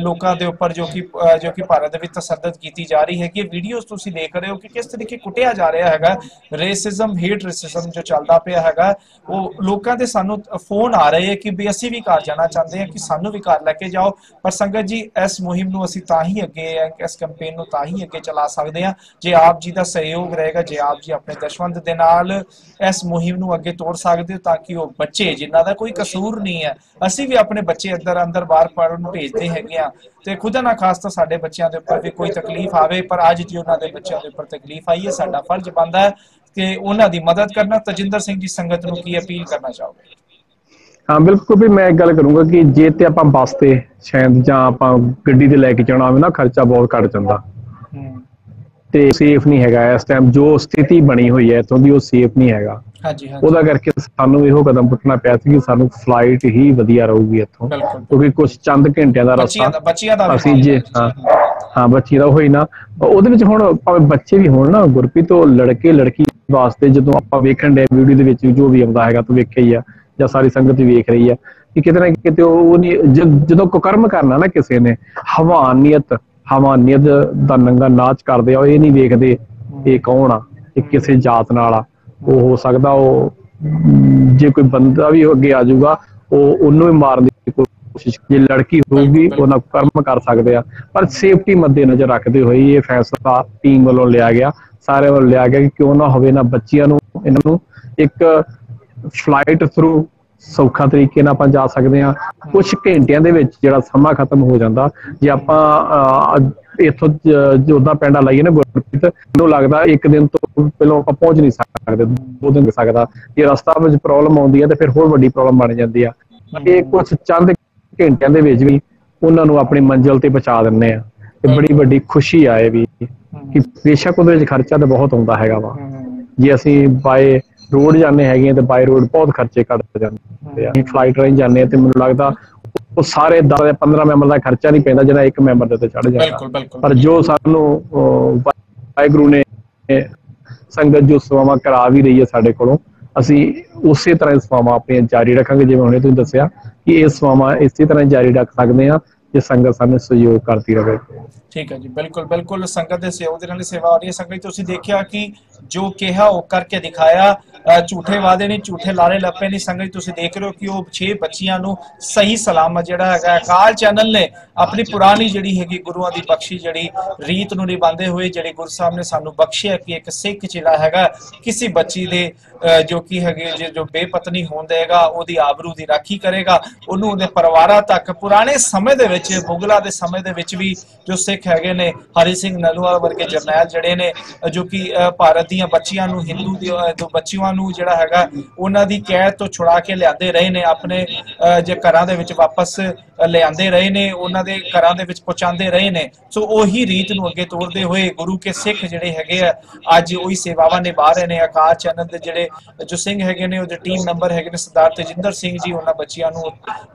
ਲੋਕਾਂ ਦੇ ਉੱਪਰ ਜੋ ਕਿ ਜੋ ਕਿ ਭਾਰਤ ਦੇ ਵਿੱਚ ਤਸੱਦਦ ਕੀਤੀ ਜਾ ਰਹੀ ਹੈ। ਕਿ ਵੀਡੀਓਜ਼ ਤੁਸੀਂ ਦੇਖ ਰਹੇ ਹੋ ਕਿ ਕਿਸ ਤਰੀਕੇ ਕੁੱਟਿਆ ਜਾ ਰਿਹਾ ਹੈਗਾ। ਰੇਸਿਜ਼ਮ ਹੇਟ ਰੇਸਿਜ਼ਮ ਜੋ ਚੱਲਦਾ ਪਿਆ ਹੈਗਾ, ਉਹ ਲੋਕਾਂ ਦੇ ਸਾਨੂੰ ਫੋਨ ਆ ਰਹੇ ਹੈ ਕਿ ਵੀ ਅਸੀਂ ਵੀ ਘਰ ਜਾਣਾ ਚਾਹੁੰਦੇ ਹਾਂ ਕਿ ਸਾਨੂੰ ਵੀ ਘਰ ਲੈ ਕੇ ਜਾਓ। ਪਰ ਸੰਗਤ ਜੀ, ਇਸ ਮੁਹਿੰਮ ਨੂੰ ਅਸੀਂ ਤਾਂ ਹੀ ਅੱਗੇ, ਇਸ ਕੈਂਪੇਨ ਨੂੰ ਤਾਂ ਹੀ ਅੱਗੇ ਚਲਾ ਸਕਦੇ ਹਾਂ। ਜੇ ਆਪ ਜੀ ਦਾ ਸਹਿਯੋਗ ਰਹੇਗਾ, ਜੇ ਆਪ ਜੀ ਆਪਣੇ ਦਸ਼ਵੰਦ ਦੇ ਨਾਲ ਇਸ ਮੁਹਿੰਮ ਨੂੰ ਅੱਗੇ ਤੋੜ ਸਕਦੇ ਹੋ ਤਾਂ ਕਿ ਉਹ ਬੱਚੇ, ਜਿਨ੍ਹਾਂ ਦਾ ਕੋਈ ਕਸੂਰ ਨਹੀਂ ਹੈ, ਅਸੀਂ ਵੀ ਆਪਣੇ ਬੱਚੇ ਅੰਦਰ ਅੰਦਰ ਬਾਹਰ ਪੜਨ ਨੂੰ ਭੇਜਦੇ ਹੈਗੇ ਆ। ਤੇ ਖੁਦਾ ਨਾ ਖਾਸ ਤਾਂ ਸਾਡੇ ਬੱਚਿਆਂ ਦੇ ਉੱਪਰ ਵੀ ਕੋਈ ਤਕਲੀਫ ਆਵੇ, ਪਰ ਅੱਜ ਜੀ ਉਹਨਾਂ ਦੇ ਬੱਚਿਆਂ ਦੇ ਉੱਪਰ ਤਕਲੀਫ ਆਈ ਹੈ, ਸਾਡਾ ਫਰਜ਼ ਬਣਦਾ ਹੈ ਕਿ ਉਹਨਾਂ ਦੀ ਮਦਦ ਕਰਨਾ। ਤਜਿੰਦਰ ਸਿੰਘ ਜੀ, ਸੰਗਤ ਨੂੰ ਕੀ ਅਪੀਲ ਕਰਨਾ ਚਾਹੋਗੇ? ਹਾਂ, ਬਿਲਕੁਲ ਵੀ ਮੈਂ ਇੱਕ ਗੱਲ ਕਰੂੰਗਾ ਕਿ ਜੇ ਤੇ ਆਪਾਂ ਬੱਸ ਤੇ ਸ਼ਾਇਦ ਜਾਂ ਆਪਾਂ ਗੱਡੀ ਤੇ ਲੈ ਕੇ ਜਾਣਾ ਹੋਵੇ ਨਾ, ਖਰਚਾ ਬਹੁਤ ਘੱਟ ਜਾਂਦਾ। ਤੇ ਸੇਫ ਨਹੀਂ ਹੈਗਾ ਇਸ ਟਾਈਮ ਜੋ ਸਥਿਤੀ ਬਣੀ ਹੋਈ ਹੈ ਇਥੋਂ ਦੀ ਉਹ ਸੇਫ ਨਹੀਂ ਹੈਗਾ। ਹਾਂਜੀ ਹਾਂਜੀ। ਉਹਦਾ ਕਰਕੇ ਸਾਨੂੰ ਇਹੋ ਕਦਮ ਪੁੱਟਣਾ ਪਿਆ ਸੀ ਕਿ ਸਾਨੂੰ ਫਲਾਈਟ ਹੀ ਵਧੀਆ ਰਹੂਗੀ ਇੱਥੋਂ ਕਿਉਂਕਿ ਕੁਝ ਚੰਦ ਘੰਟਿਆਂ ਦਾ ਰਸਤਾ ਦਾ ਬੱਚਿਆਂ ਦਾ ਅਸੀਂ ਜੇ ਹੈ। ਹਾਂ ਬੱਚੀ ਦਾ ਹੋਈ ਨਾ। ਉਹਦੇ ਵਿੱਚ ਹੁਣ ਭਾਵੇਂ ਬੱਚੇ ਵੀ ਹੋਣ ਨਾ ਗੁਰਪ੍ਰੀਤ ਤੋਂ ਲੜਕੇ ਲੜਕੀ ਵਾਸਤੇ ਜਦੋਂ ਆਪਾਂ ਵੇਖਣ ਦੇ ਵੀਡੀਓ ਦੇ ਵਿੱਚ ਜੋ ਵੀ ਆਉਂਦਾ ਹੈਗਾ ਤੂੰ ਵੇਖਿਆ ਹੀ ਆ ਜਾਂ ਸਾਰੀ ਸੰਗਤ ਵੀ ਵੇਖ ਰਹੀ ਆ ਕਿ ਕਿਤੇ ਨਾ ਕਿਤੇ ਉਹ ਨਹੀਂ ਜਦੋਂ ਕੁਕਰਮ ਕਰਨਾ ਨਾ ਕਿਸੇ ਨੇ ਹਵਾਨੀਅਤ ਹਵਾਨੀਅਤ ਦਾ ਨੰਗਾ ਨਾਚ ਕਰਦੇ ਆ ਉਹ ਇਹ ਨਹੀਂ ਵੇਖਦੇ ਇਹ ਕੌਣ ਆ ਇਹ ਕਿਸੇ ਜਾਤ ਨਾਲ ਆ। ਉਹ ਹੋ ਸਕਦਾ ਉਹ ਜੇ ਕੋਈ ਬੰਦਾ ਵੀ ਅੱਗੇ ਆ ਜਾਊਗਾ ਉਹ ਉਹਨੂੰ ਵੀ ਮਾਰਨ ਦੀ ਕੋਸ਼ਿਸ਼ ਜੇ ਲੜਕੀ ਹੋਊਗੀ ਉਹਨਾਂ ਕਰਮ ਕਰ ਸਕਦੇ ਆ। ਪਰ ਸੇਫਟੀ ਮੱਦੇ ਨਜ਼ਰ ਰੱਖਦੇ ਹੋਏ ਇਹ ਫੈਸਲਾ ਟੀਮ ਵੱਲੋਂ ਲਿਆ ਗਿਆ। ਸਾਰੇ ਵੱਲੋਂ ਲਿਆ ਗਿਆ ਕਿ ਕਿਉਂ ਨਾ ਹੋਵੇ ਨਾ ਬੱਚਿਆਂ ਨੂੰ ਇਹਨਾਂ ਨੂੰ ਇੱਕ ਫਲਾਈਟ ਥਰੂ ਸੌਖਾ ਤਰੀਕੇ ਨਾਲ ਆਪਾਂ ਜਾ ਸਕਦੇ ਆ ਕੁਝ ਘੰਟਿਆਂ ਦੇ ਵਿੱਚ ਜਿਹੜਾ ਸਮਾਂ ਖਤਮ ਹੋ ਜਾਂਦਾ। ਜੇ ਆਪਾਂ ਇੱਥੋਂ ਜੋਦਾ ਪੈਂਡਾ ਲਾਈਏ ਨਾ ਗੁਰਪ੍ਰੀਤ ਮੈਨੂੰ ਲੱਗਦਾ ਇੱਕ ਦਿਨ ਤੋਂ ਪਹਿਲਾਂ ਆਪਾਂ ਪਹੁੰਚ ਨਹੀਂ ਸਕਦੇ ਦੋ ਦਿਨ ਲੱਗ ਸਕਦਾ। ਜੇ ਰਸਤਾ ਵਿੱਚ ਪ੍ਰੋਬਲਮ ਆਉਂਦੀ ਹੈ ਤੇ ਫਿਰ ਹੋਰ ਵੱਡੀ ਪ੍ਰੋਬਲਮ ਬਣ ਜਾਂਦੀ ਆ। ਇਹ ਕੁਝ ਚੰਦ ਘੰਟਿਆਂ ਦੇ ਵਿੱਚ ਵੀ ਉਹਨਾਂ ਨੂੰ ਆਪਣੀ ਮੰਜ਼ਿਲ ਤੇ ਪਹੁੰਚਾ ਦਿੰਦੇ ਆ। ਤੇ ਬੜੀ ਵੱਡੀ ਖੁਸ਼ੀ ਆਏ ਵੀ ਕਿ ਬੇਸ਼ੱਕ ਉਹਦੇ ਵਿੱਚ ਖਰਚਾ ਤਾਂ ਬਹੁਤ ਆਉਂਦਾ ਹੈਗਾ ਵਾ। ਜੇ ਅਸੀਂ ਬਾਏ ਰੋਡ ਜਾਂਦੇ ਹੈਗੇ ਤੇ ਬਾਏ ਰੋਡ ਬਹੁਤ ਖਰਚੇ ਕੱਢ ਜਾਂਦੇ ਆ। ਫਲਾਈਟ ਰਾਹੀਂ ਜਾਂਦੇ ਤੇ ਮੈਨੂੰ ਲੱਗਦਾ ਉਹ ਸਾਰੇ 10 ਜਾਂ 15 ਮੈਂਬਰ ਦਾ ਖਰਚਾ ਨਹੀਂ ਪੈਂਦਾ ਜਿਹੜਾ ਇੱਕ ਮੈਂਬਰ ਦੇ ਤੇ ਚੜ ਜਾਂਦਾ। ਬਿਲਕੁਲ ਬਿਲਕੁਲ। ਪਰ ਜੋ ਸਾਨੂੰ ਵਾਹਿਗੁਰੂ ਨੇ ਸੰਗਤ ਜੋ ਸੇਵਾਵਾਂ ਕਰਾ ਵੀ ਰਹੀ ਹੈ ਸਾਡੇ ਕੋਲੋਂ ਅਸੀਂ ਉਸੇ ਤਰ੍ਹਾਂ ਇਹ ਸੇਵਾਵਾਂ ਆਪਣੀਆਂ ਜਾਰੀ ਰੱਖਾਂਗੇ ਜਿਵੇਂ ਹੁਣੇ ਤੁਸੀਂ ਦੱਸਿਆ ਕਿ ਇਹ ਸੇਵਾਵਾਂ ਇਸੇ ਤਰ੍ਹਾਂ ਜਾਰੀ ਰੱਖ ਸਕਦੇ ਆ ਜੇ ਸੰਗਤ ਸਾਨੂੰ ਸਹਿਯੋਗ ਕਰਦੀ ਰਹੇ। ਠੀਕ ਹੈ ਜੀ ਬਿਲਕੁਲ ਬਿਲਕੁਲ ਸੰਗਤ ਦੇ ਸਹਿਯੋਗ ਦੇ ਨਾਲ ਸੇਵਾ ਹੋ ਰਹੀ ਹੈ। ਸੰਗਤ ਤੁਸੀਂ ਦੇਖਿਆ ਕਿ ਜੋ ਕਿਹਾ ਉਹ ਕਰਕੇ ਦਿਖਾਇਆ। ਝੂਠੇ ਵਾਅਦੇ ਨਹੀਂ ਝੂਠੇ ਲਾਰੇ ਲੱਪੇ ਨਹੀਂ। ਸੰਗਤ ਤੁਸੀਂ ਦੇਖ ਰਹੇ ਹੋ ਕਿ ਉਹ 6 ਬੱਚੀਆਂ ਨੂੰ ਸਹੀ ਸਲਾਮਤ ਜਿਹੜਾ ਹੈਗਾ ਅਕਾਲ ਚੈਨਲ ਨੇ ਆਪਣੀ ਪੁਰਾਣੀ ਜਿਹੜੀ ਹੈਗੀ ਗੁਰੂਆਂ ਦੀ ਬਖਸ਼ੀ ਜਿਹੜੀ ਰੀਤ ਨੂੰ ਨਿਭਾਉਂਦੇ ਹੋਏ ਜਿਹੜੇ ਗੁਰੂ ਸਾਹਿਬ ਨੇ ਸਾਨੂੰ ਬਖਸ਼ਿਆ ਕਿ ਇੱਕ ਸਿੱਖ ਜਿਹੜਾ ਹੈਗਾ ਕਿਸੇ ਬੱਚੀ ਦੇ ਜੋ ਕੀ ਹੈਗੇ ਜੇ ਜੋ ਬੇਪਤਨੀ ਹੋਣ ਦੇਗਾ ਉਹਦੀ ਆਬਰੂ ਦੀ ਰਾਖੀ ਕਰੇਗਾ। ਉਹਨੂੰ ਉਹਦੇ ਪਰਿਵਾਰਾਂ ਤੱਕ ਪੁਰਾਣੇ ਸਮੇਂ ਦੇ ਵਿੱਚ ਮੁਗਲਾਂ ਦੇ ਸਮੇਂ ਦੇ ਵਿੱਚ ਵੀ ਜੋ ਸਿੱਖ ਹੈਗੇ ਨੇ, ਹਰੀ ਸਿੰਘ ਨਲੂਆ ਵਰਗੇ ਜਰਨੈਲ ਜਿਹੜੇ ਨੇ ਜੋ ਕਿ ਭਾਰਤ ਦੀਆਂ ਬੱਚੀਆਂ ਨੂੰ, ਹਿੰਦੂ ਦੀ ਬੱਚੀਆਂ ਨੂੰ ਜਿਹੜਾ ਹੈਗਾ, ਉਹਨਾਂ ਦੀ ਕੈਦ ਤੋਂ ਛੁਡਾ ਕੇ ਲਿਆਂਦੇ ਰਹੇ ਨੇ, ਆਪਣੇ ਜੇ ਘਰਾਂ ਦੇ ਵਿੱਚ ਵਾਪਸ ਲਿਆਂਦੇ ਰਹੇ ਨੇ, ਉਹਨਾਂ ਦੇ ਘਰਾਂ ਦੇ ਵਿੱਚ ਪਹੁੰਚਾਉਂਦੇ ਰਹੇ ਨੇ। ਸੋ ਉਹੀ ਰੀਤ ਨੂੰ ਅੱਗੇ ਤੋਰਦੇ ਹੋਏ ਗੁਰੂ ਕੇ ਸਿੱਖ ਜਿਹੜੇ ਹੈਗੇ ਆ, ਅੱਜ ਉਹੀ ਸੇਵਾਵਾਂ ਨਿਭਾ ਰਹੇ ਨੇ। ਆਕਾਸ਼ ਚੈਨਲ ਦੇ ਜਿਹੜੇ, ਜੋ ਸਿੰਘ ਹੈਗੇ ਨੇ, ਉਹਦੇ ਟੀਮ ਮੈਂਬਰ ਹੈਗੇ ਨੇ, ਸਰਦਾਰ ਤੇਜਿੰਦਰ ਸਿੰਘ ਜੀ, ਉਹਨਾਂ ਬੱਚਿਆਂ ਨੂੰ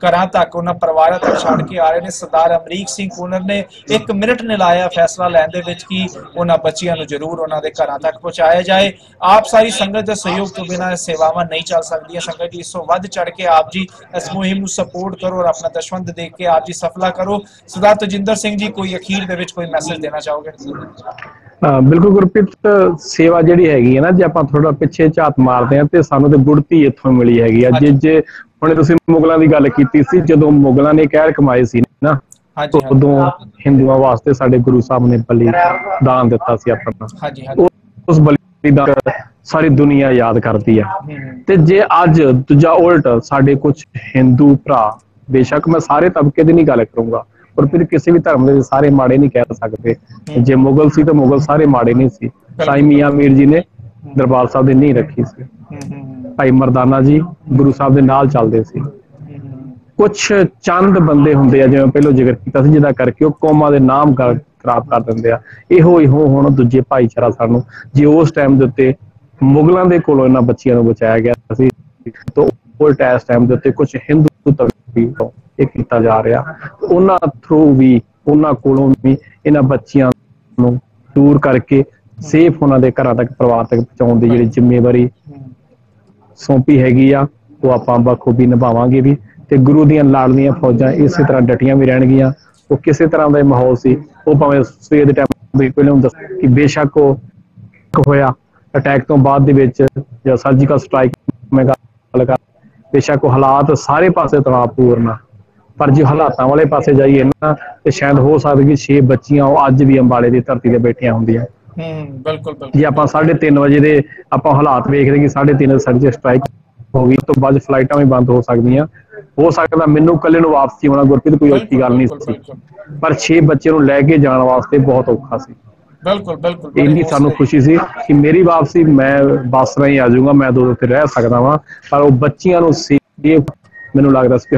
ਘਰਾਂ ਤੱਕ, ਉਹਨਾਂ ਪਰਿਵਾਰਾਂ ਤੱਕ ਛੱਡ ਕੇ ਆ ਰਹੇ ਨੇ। ਸਰਦਾਰ ਅਮਰੀਕ ਸਿੰਘ ਕੂਨਰ ਨੇ ਇੱਕ ਮਿੰਟ ਨੇ ਲਾਇਆ ਫੈਸਲਾ ਲੈਣ ਦੇ ਵਿੱਚ ਕਿ ਉਹਨਾਂ ਬੱਚਿਆਂ ਨੂੰ ਜ਼ਰੂਰ ਉਹਨਾਂ ਦੇ ਘਰਾਂ ਤੱਕ ਪਹੁੰਚਾਇਆ ਜਾਏ। ਆਪ ਸਾਰੀ ਸੰਗਤ ਦੇ ਸਹਿਯੋਗ ਤੋਂ ਬਿਨਾਂ ਇਹ ਸੇਵਾਵਾਂ ਨਹੀਂ ਚੱਲ ਸਕਦੀਆਂ। ਸੰਗਤ ਜੀ ਇਸ ਤੋਂ ਵੱਧ ਚੜ ਕੇ ਆਪ ਜੀ ਇਸ ਮੁਹਿੰਮ ਨੂੰ ਸਪੋਰਟ ਕਰੋ ਔਰ ਆਪਣਾ ਦਸ਼ਵੰਦ ਦੇ ਕੇ ਆਪ ਜੀ ਸਫਲਾ ਕਰੋ। ਸਰਦਾਰ ਤਜਿੰਦਰ ਸਿੰਘ ਜੀ ਕੋਈ ਅਖੀਰ ਦੇ ਵਿੱਚ ਕੋਈ ਮੈਸੇਜ ਦੇਣਾ ਚਾਹੋਗੇ? ਬਿਲਕੁਲ ਗੁਰਪ੍ਰੀਤ ਸੇਵਾ ਜਿਹੜੀ ਹੈਗੀ ਹੈ ਨਾ ਜੇ ਆਪਾਂ ਥੋੜਾ ਪਿੱਛੇ ਝਾਤ ਮਾਰਦੇ ਆ ਤੇ ਸਾਨੂੰ ਤੇ ਗੁੜਤੀ ਇੱਥੋਂ ਮਿਲੀ ਹੈਗੀ ਆ। ਜੇ ਜੇ ਹੁਣੇ ਤੁਸੀਂ ਮੁਗਲਾਂ ਦੀ ਗੱਲ ਕੀਤੀ ਸੀ ਜਦੋਂ ਮੁਗਲਾਂ ਨੇ ਕਹਿਰ ਕਮਾਏ ਸੀ ਨਾ ਹਾਂਜੀ ਉਦੋਂ ਹਿੰਦੂਆਂ ਵਾਸਤੇ ਸਾਡੇ ਗੁਰੂ ਸਾਹਿਬ ਨੇ ਬਲੀ ਦਾਨ ਦਿੱਤਾ ਸੀ ਆਪਣਾ। ਹਾਂਜੀ ਹਾਂਜੀ। ਉਸ ਬਲੀਦਾਨ ਸਾਰੀ ਦੁਨੀਆ ਯਾਦ ਕਰਦੀ ਆ। ਤੇ ਜੇ ਅੱਜ ਦੂਜਾ ਉਲਟ ਸਾਡੇ ਕੁਝ ਹਿੰਦੂ ਭਰਾ ਬੇਸ਼ੱਕ ਮੈਂ ਸਾਰੇ ਤਬਕੇ ਦੀ ਨਹੀਂ ਗੱਲ ਕਰੂੰਗਾ ਪਰ ਫਿਰ ਕਿਸੇ ਵੀ ਧਰਮ ਦੇ ਸਾਰੇ ਮਾੜੇ ਨਹੀਂ ਕਹਿ ਸਕਦੇ। ਜੇ ਮੁਗਲ ਸੀ ਤਾਂ ਮੁਗਲ ਸਾਰੇ ਮਾੜੇ ਨਹੀਂ ਸੀ। ਸਾਈ ਮੀਆਂ ਮੀਰ ਜੀ ਨੇ ਦਰਬਾਰ ਸਾਹਿਬ ਦੀ ਨਹੀਂ ਰੱਖੀ ਸੀ। ਭਾਈ ਮਰਦਾਨਾ ਜੀ ਗੁਰੂ ਸਾਹਿਬ ਦੇ ਨਾਲ ਚੱਲਦੇ ਸੀ। ਕੁਝ ਚੰਦ ਬੰਦੇ ਹੁੰਦੇ ਆ ਜਿਵੇਂ ਪਹਿਲਾਂ ਜ਼ਿਕਰ ਕੀਤਾ ਸੀ ਜਿਹਦਾ ਕਰਕੇ ਉਹ ਕੌਮਾਂ ਦੇ ਨਾਮ ਖਰਾਬ ਕਰ ਦਿੰਦੇ ਆ। ਇਹੋ ਇਹੋ ਹੁਣ ਦੂਜੇ ਭਾਈਚਾਰਾ ਸਾਨੂੰ ਜੇ ਉਸ ਟਾਈਮ ਦੇ ਉੱਤੇ ਮੁਗਲਾਂ ਦੇ ਕੋਲੋਂ ਇਹਨਾਂ ਬੱਚਿਆਂ ਨੂੰ ਬਚਾਇਆ ਗਿਆ ਸੀ ਤਾਂ ਉਲਟ ਇਸ ਟਾਈਮ ਦੇ ਉੱਤੇ ਕੁਝ ਹਿੰਦੂ ਤਬਕੀ ਤੋਂ ਇਹ ਕੀਤਾ ਜਾ ਰਿਹਾ। ਉਹਨਾਂ ਥਰੂ ਵੀ ਉਹਨਾਂ ਕੋਲੋਂ ਵੀ ਇਹਨਾਂ ਬੱਚਿਆਂ ਨੂੰ ਦੂਰ ਕਰਕੇ ਸੇਫ ਉਹਨਾਂ ਦੇ ਘਰਾਂ ਤੱਕ ਪਰਿਵਾਰ ਤੱਕ ਪਹੁੰਚਾਉਣ ਦੀ ਜਿਹੜੀ ਜ਼ਿੰਮੇਵਾਰੀ ਸੌਂਪੀ ਹੈਗੀ ਆ ਉਹ ਆਪਾਂ ਬਖੂਬੀ ਨਿਭਾਵਾਂਗੇ ਵੀ। ਤੇ ਗੁਰੂ ਦੀਆਂ ਲਾਡਲੀਆਂ ਫੌਜਾਂ ਇਸੇ ਤਰ੍ਹਾਂ ਡਟੀਆਂ ਵੀ ਰਹਿਣਗੀਆਂ। ਉਹ ਕਿਸੇ ਤਰ੍ਹਾਂ ਦਾ ਮਾਹੌਲ ਸੀ। ਉਹ ਭਾਵੇਂ ਸਵੇਰ ਦੇ ਟਾਈਮ ਵੀ ਪਹਿਲਾਂ ਦੱਸ ਕਿ ਬੇਸ਼ੱਕ ਉਹ ਹੋਇਆ। ਅਟੈਕ ਤੋਂ ਬਾਅਦ ਦੇ ਵਿੱਚ ਜਾਂ ਸਰਜੀਕਲ ਸਟ੍ਰਾਈਕ ਮੈਂ ਗੱਲ ਕਰ ਬੇਸ਼ੱਕ ਉਹ ਹਾਲਾਤ ਸਾਰੇ ਪਾਸੇ ਤਣਾਅਪੂਰਨ ਆ। ਪਰ ਜੇ ਹਾਲਾਤਾਂ ਵਾਲੇ ਪਾਸੇ ਜਾਈਏ ਨਾ ਤੇ ਸ਼ਾਇਦ ਹੋ ਸਕਦਾ ਕਿ 6 ਬੱਚੀਆਂ ਉਹ ਅੱਜ ਵੀ ਅੰਬਾਲੇ ਦੀ ਧਰਤੀ ਤੇ ਬੈਠੀਆਂ ਹੁੰਦੀਆਂ। ਹੂੰ ਬਿਲਕੁਲ ਬਿਲਕੁਲ। ਜੇ ਆਪਾਂ 3:30 ਵਜੇ ਦੇ ਆਪਾਂ ਹਾਲਾਤ ਵੇਖਦੇ ਕਿ 3:30 ਸਰਜੀਕਲ ਸਟ੍ਰਾਈਕ ਹੋ ਗਈ ਤੋਂ ਬਾਅਦ ਫਲਾਈਟਾਂ ਵੀ ਬੰਦ ਹੋ ਸਕਦੀਆਂ। ਹੋ ਸਕਦਾ ਮੈਨੂੰ ਕੱਲੇ ਨੂੰ ਵਾਪਸੀ ਆਉਣਾ ਗੁਰਪ੍ਰੀਤ ਕੋਈ ਔਖੀ ਗੱਲ ਨਹੀਂ ਸੀ। ਪਰ 6 ਬੱਚੇ ਨੂੰ ਲੈ ਕੇ ਜਾਣ ਵਾਸਤੇ ਬਹੁਤ ਔਖਾ ਸੀ। ਬਿਲਕੁਲ ਬਿਲਕੁਲ ਇੰਨੀ ਸਾਨੂੰ ਖੁਸ਼ੀ ਸੀ ਕਿ ਮੇਰੀ ਵਾਪਸੀ ਮੈਂ ਬੱਸ ਰਾਹੀਂ ਆ ਜਾਊਂਗਾ ਮੈਂ ਦੋ ਉੱਥੇ ਰਹਿ ਸਕਦਾ ਵਾਂ। ਪਰ ਉਹ ਬੱਚੀਆਂ ਨੂੰ ਸੇਫ ਮੈਨੂੰ ਲੱਗਦਾ ਸੀ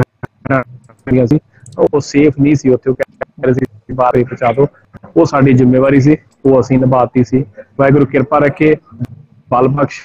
ਕਿ ਸੀ ਉਹ ਸੇਫ ਨਹੀਂ ਸੀ ਉੱਥੇ ਉਹ ਕਹਿ ਰਹੇ ਸੀ ਬਾਹਰ ਹੀ ਪਹੁੰਚਾ ਦਿਓ। ਉਹ ਸਾਡੀ ਜ਼ਿੰਮੇਵਾਰੀ ਸੀ ਉਹ ਅਸੀਂ ਨਿਭਾਤੀ ਸੀ। ਵਾਹਿਗੁਰੂ ਕਿਰਪਾ ਰੱਖੇ ਬਲ ਬਖਸ਼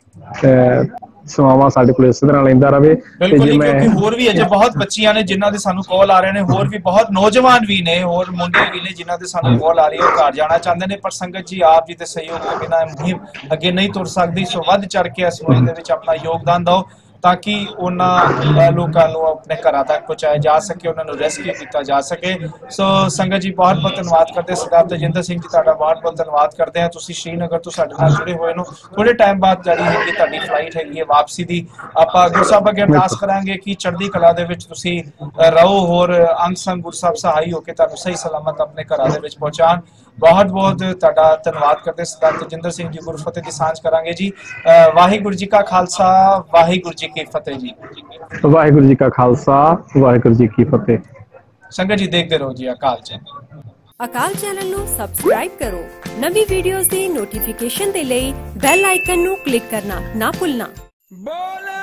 ਸਮਾਵਾਂ ਸਾਡੇ ਕੋਲ ਇਸੇ ਤਰ੍ਹਾਂ ਲੈਂਦਾ ਰਵੇ ਬਿਲਕੁਲ ਜੀ, ਕਿਉਂਕਿ ਹੋਰ ਵੀ ਅਜੇ ਬਹੁਤ ਬੱਚੀਆਂ ਨੇ ਜਿਨ੍ਹਾਂ ਦੇ ਸਾਨੂੰ ਕਾਲ ਆ ਰਹੇ ਨੇ ਹੋਰ ਵੀ ਬਹੁਤ ਨੌਜਵਾਨ ਵੀ ਨੇ ਹੋਰ ਮੁੰਡੇ ਵੀ ਨੇ ਜਿਨ੍ਹਾਂ ਦੇ ਸਾਨੂੰ ਕਾਲ ਆ ਰਹੀ ਹੈ ਘਰ ਜਾਣਾ ਚਾਹੁੰਦੇ ਨੇ ਪਰ ਸੰਗਤ ਜੀ ਆਪ ਜੀ ਦੇ ਸਹਿਯੋਗ ਤੋਂ ਬਿਨਾਂ ਮੁਹਿੰਮ ਅੱਗੇ ਨਹੀਂ ਤੁਰ ਸਕਦੀ ਸੋ ਵੱਧ ਚੜ ਕੇ ਇਸ ਮੁਹਿੰਮ ਦੇ ਵਿੱਚ ਆਪਣਾ ਯੋਗਦਾਨ ਦਿਓ। ਤਾਂ ਕਿ ਉਹਨਾਂ ਲੋਕਾਂ ਨੂੰ ਆਪਣੇ ਘਰਾਂ ਤੱਕ ਪਹੁੰਚਾਇਆ ਜਾ ਸਕੇ ਉਹਨਾਂ ਨੂੰ ਰੈਸਕਿਊ ਕੀਤਾ ਜਾ ਸਕੇ। ਸੋ ਸੰਗਤ ਜੀ ਬਹੁਤ ਬਹੁਤ ਧੰਨਵਾਦ ਕਰਦੇ ਸਰਦਾਰ ਤਜਿੰਦਰ ਸਿੰਘ ਜੀ ਤੁਹਾਡਾ ਬਹੁਤ ਬਹੁਤ ਧੰਨਵਾਦ ਕਰਦੇ ਹਾਂ। ਤੁਸੀਂ ਸ਼੍ਰੀਨਗਰ ਤੋਂ ਸਾਡੇ ਨਾਲ ਜੁੜੇ ਹੋਏ ਨੂੰ ਥੋੜੇ ਟਾਈਮ ਬਾਅਦ ਜਿਹੜੀ ਹੈਗੀ ਤੁਹਾਡੀ ਫਲਾਈਟ ਹੈਗੀ ਹੈ ਵਾਪਸੀ ਦੀ। ਆਪਾਂ ਗੁਰਸਾਹਿਬ ਅੱਗੇ ਅਰਦਾਸ ਕਰਾਂਗੇ ਕਿ ਚੜ੍ਹਦੀ ਕਲਾ ਦੇ ਵਿੱਚ ਤੁਸੀਂ ਰਹੋ ਹੋਰ ਅੰਗ ਸੰਗ ਗੁਰਸਾਹਿਬ ਸਹਾਈ ਹੋ ਕੇ ਤੁਹਾਨੂੰ ਸਹੀ ਸਲਾਮਤ ਆਪਣੇ ਘਰਾਂ ਦੇ ਵਿੱਚ ਪਹੁੰਚਾਣ ਬਹੁਤ ਬਹੁਤ ਤੁਹਾਡਾ ਧੰਨਵਾਦ ਕਰਦੇ ਸਰਦਾਰ ਤਜਿੰਦਰ ਸਿੰਘ ਜੀ ਗੁਰਫਤਿਹ ਦੀ ਸਾਂਝ ਕਰਾਂਗੇ ਜੀ। ਵਾਹਿਗੁਰੂ ਜੀ ਕਾ ਖਾਲਸਾ ਵਾਹਿਗੁਰੂ ਜੀ ਕੀ ਫਤਿਹ ਜੀ। ਵਾਹਿਗੁਰੂ ਜੀ ਕਾ ਖਾਲਸਾ ਵਾਹਿਗੁਰੂ ਜੀ ਕੀ ਫਤਿਹ। ਸੰਗਤ ਜੀ ਦੇਖਦੇ ਰਹੋ ਜੀ ਅਕਾਲ ਚੈਨਲ। ਅਕਾਲ ਚੈਨਲ ਨੂੰ ਸਬਸਕ੍ਰਾਈਬ ਕਰੋ। ਨਵੀਂ ਵੀਡੀਓਜ਼ ਦੀ ਨੋਟੀਫਿਕੇਸ਼ਨ ਦੇ ਲਈ ਬੈਲ ਆਈਕਨ ਨੂੰ ਕਲਿੱਕ ਕਰਨਾ ਨਾ ਭੁੱਲਣਾ। ਬੋਲੇ।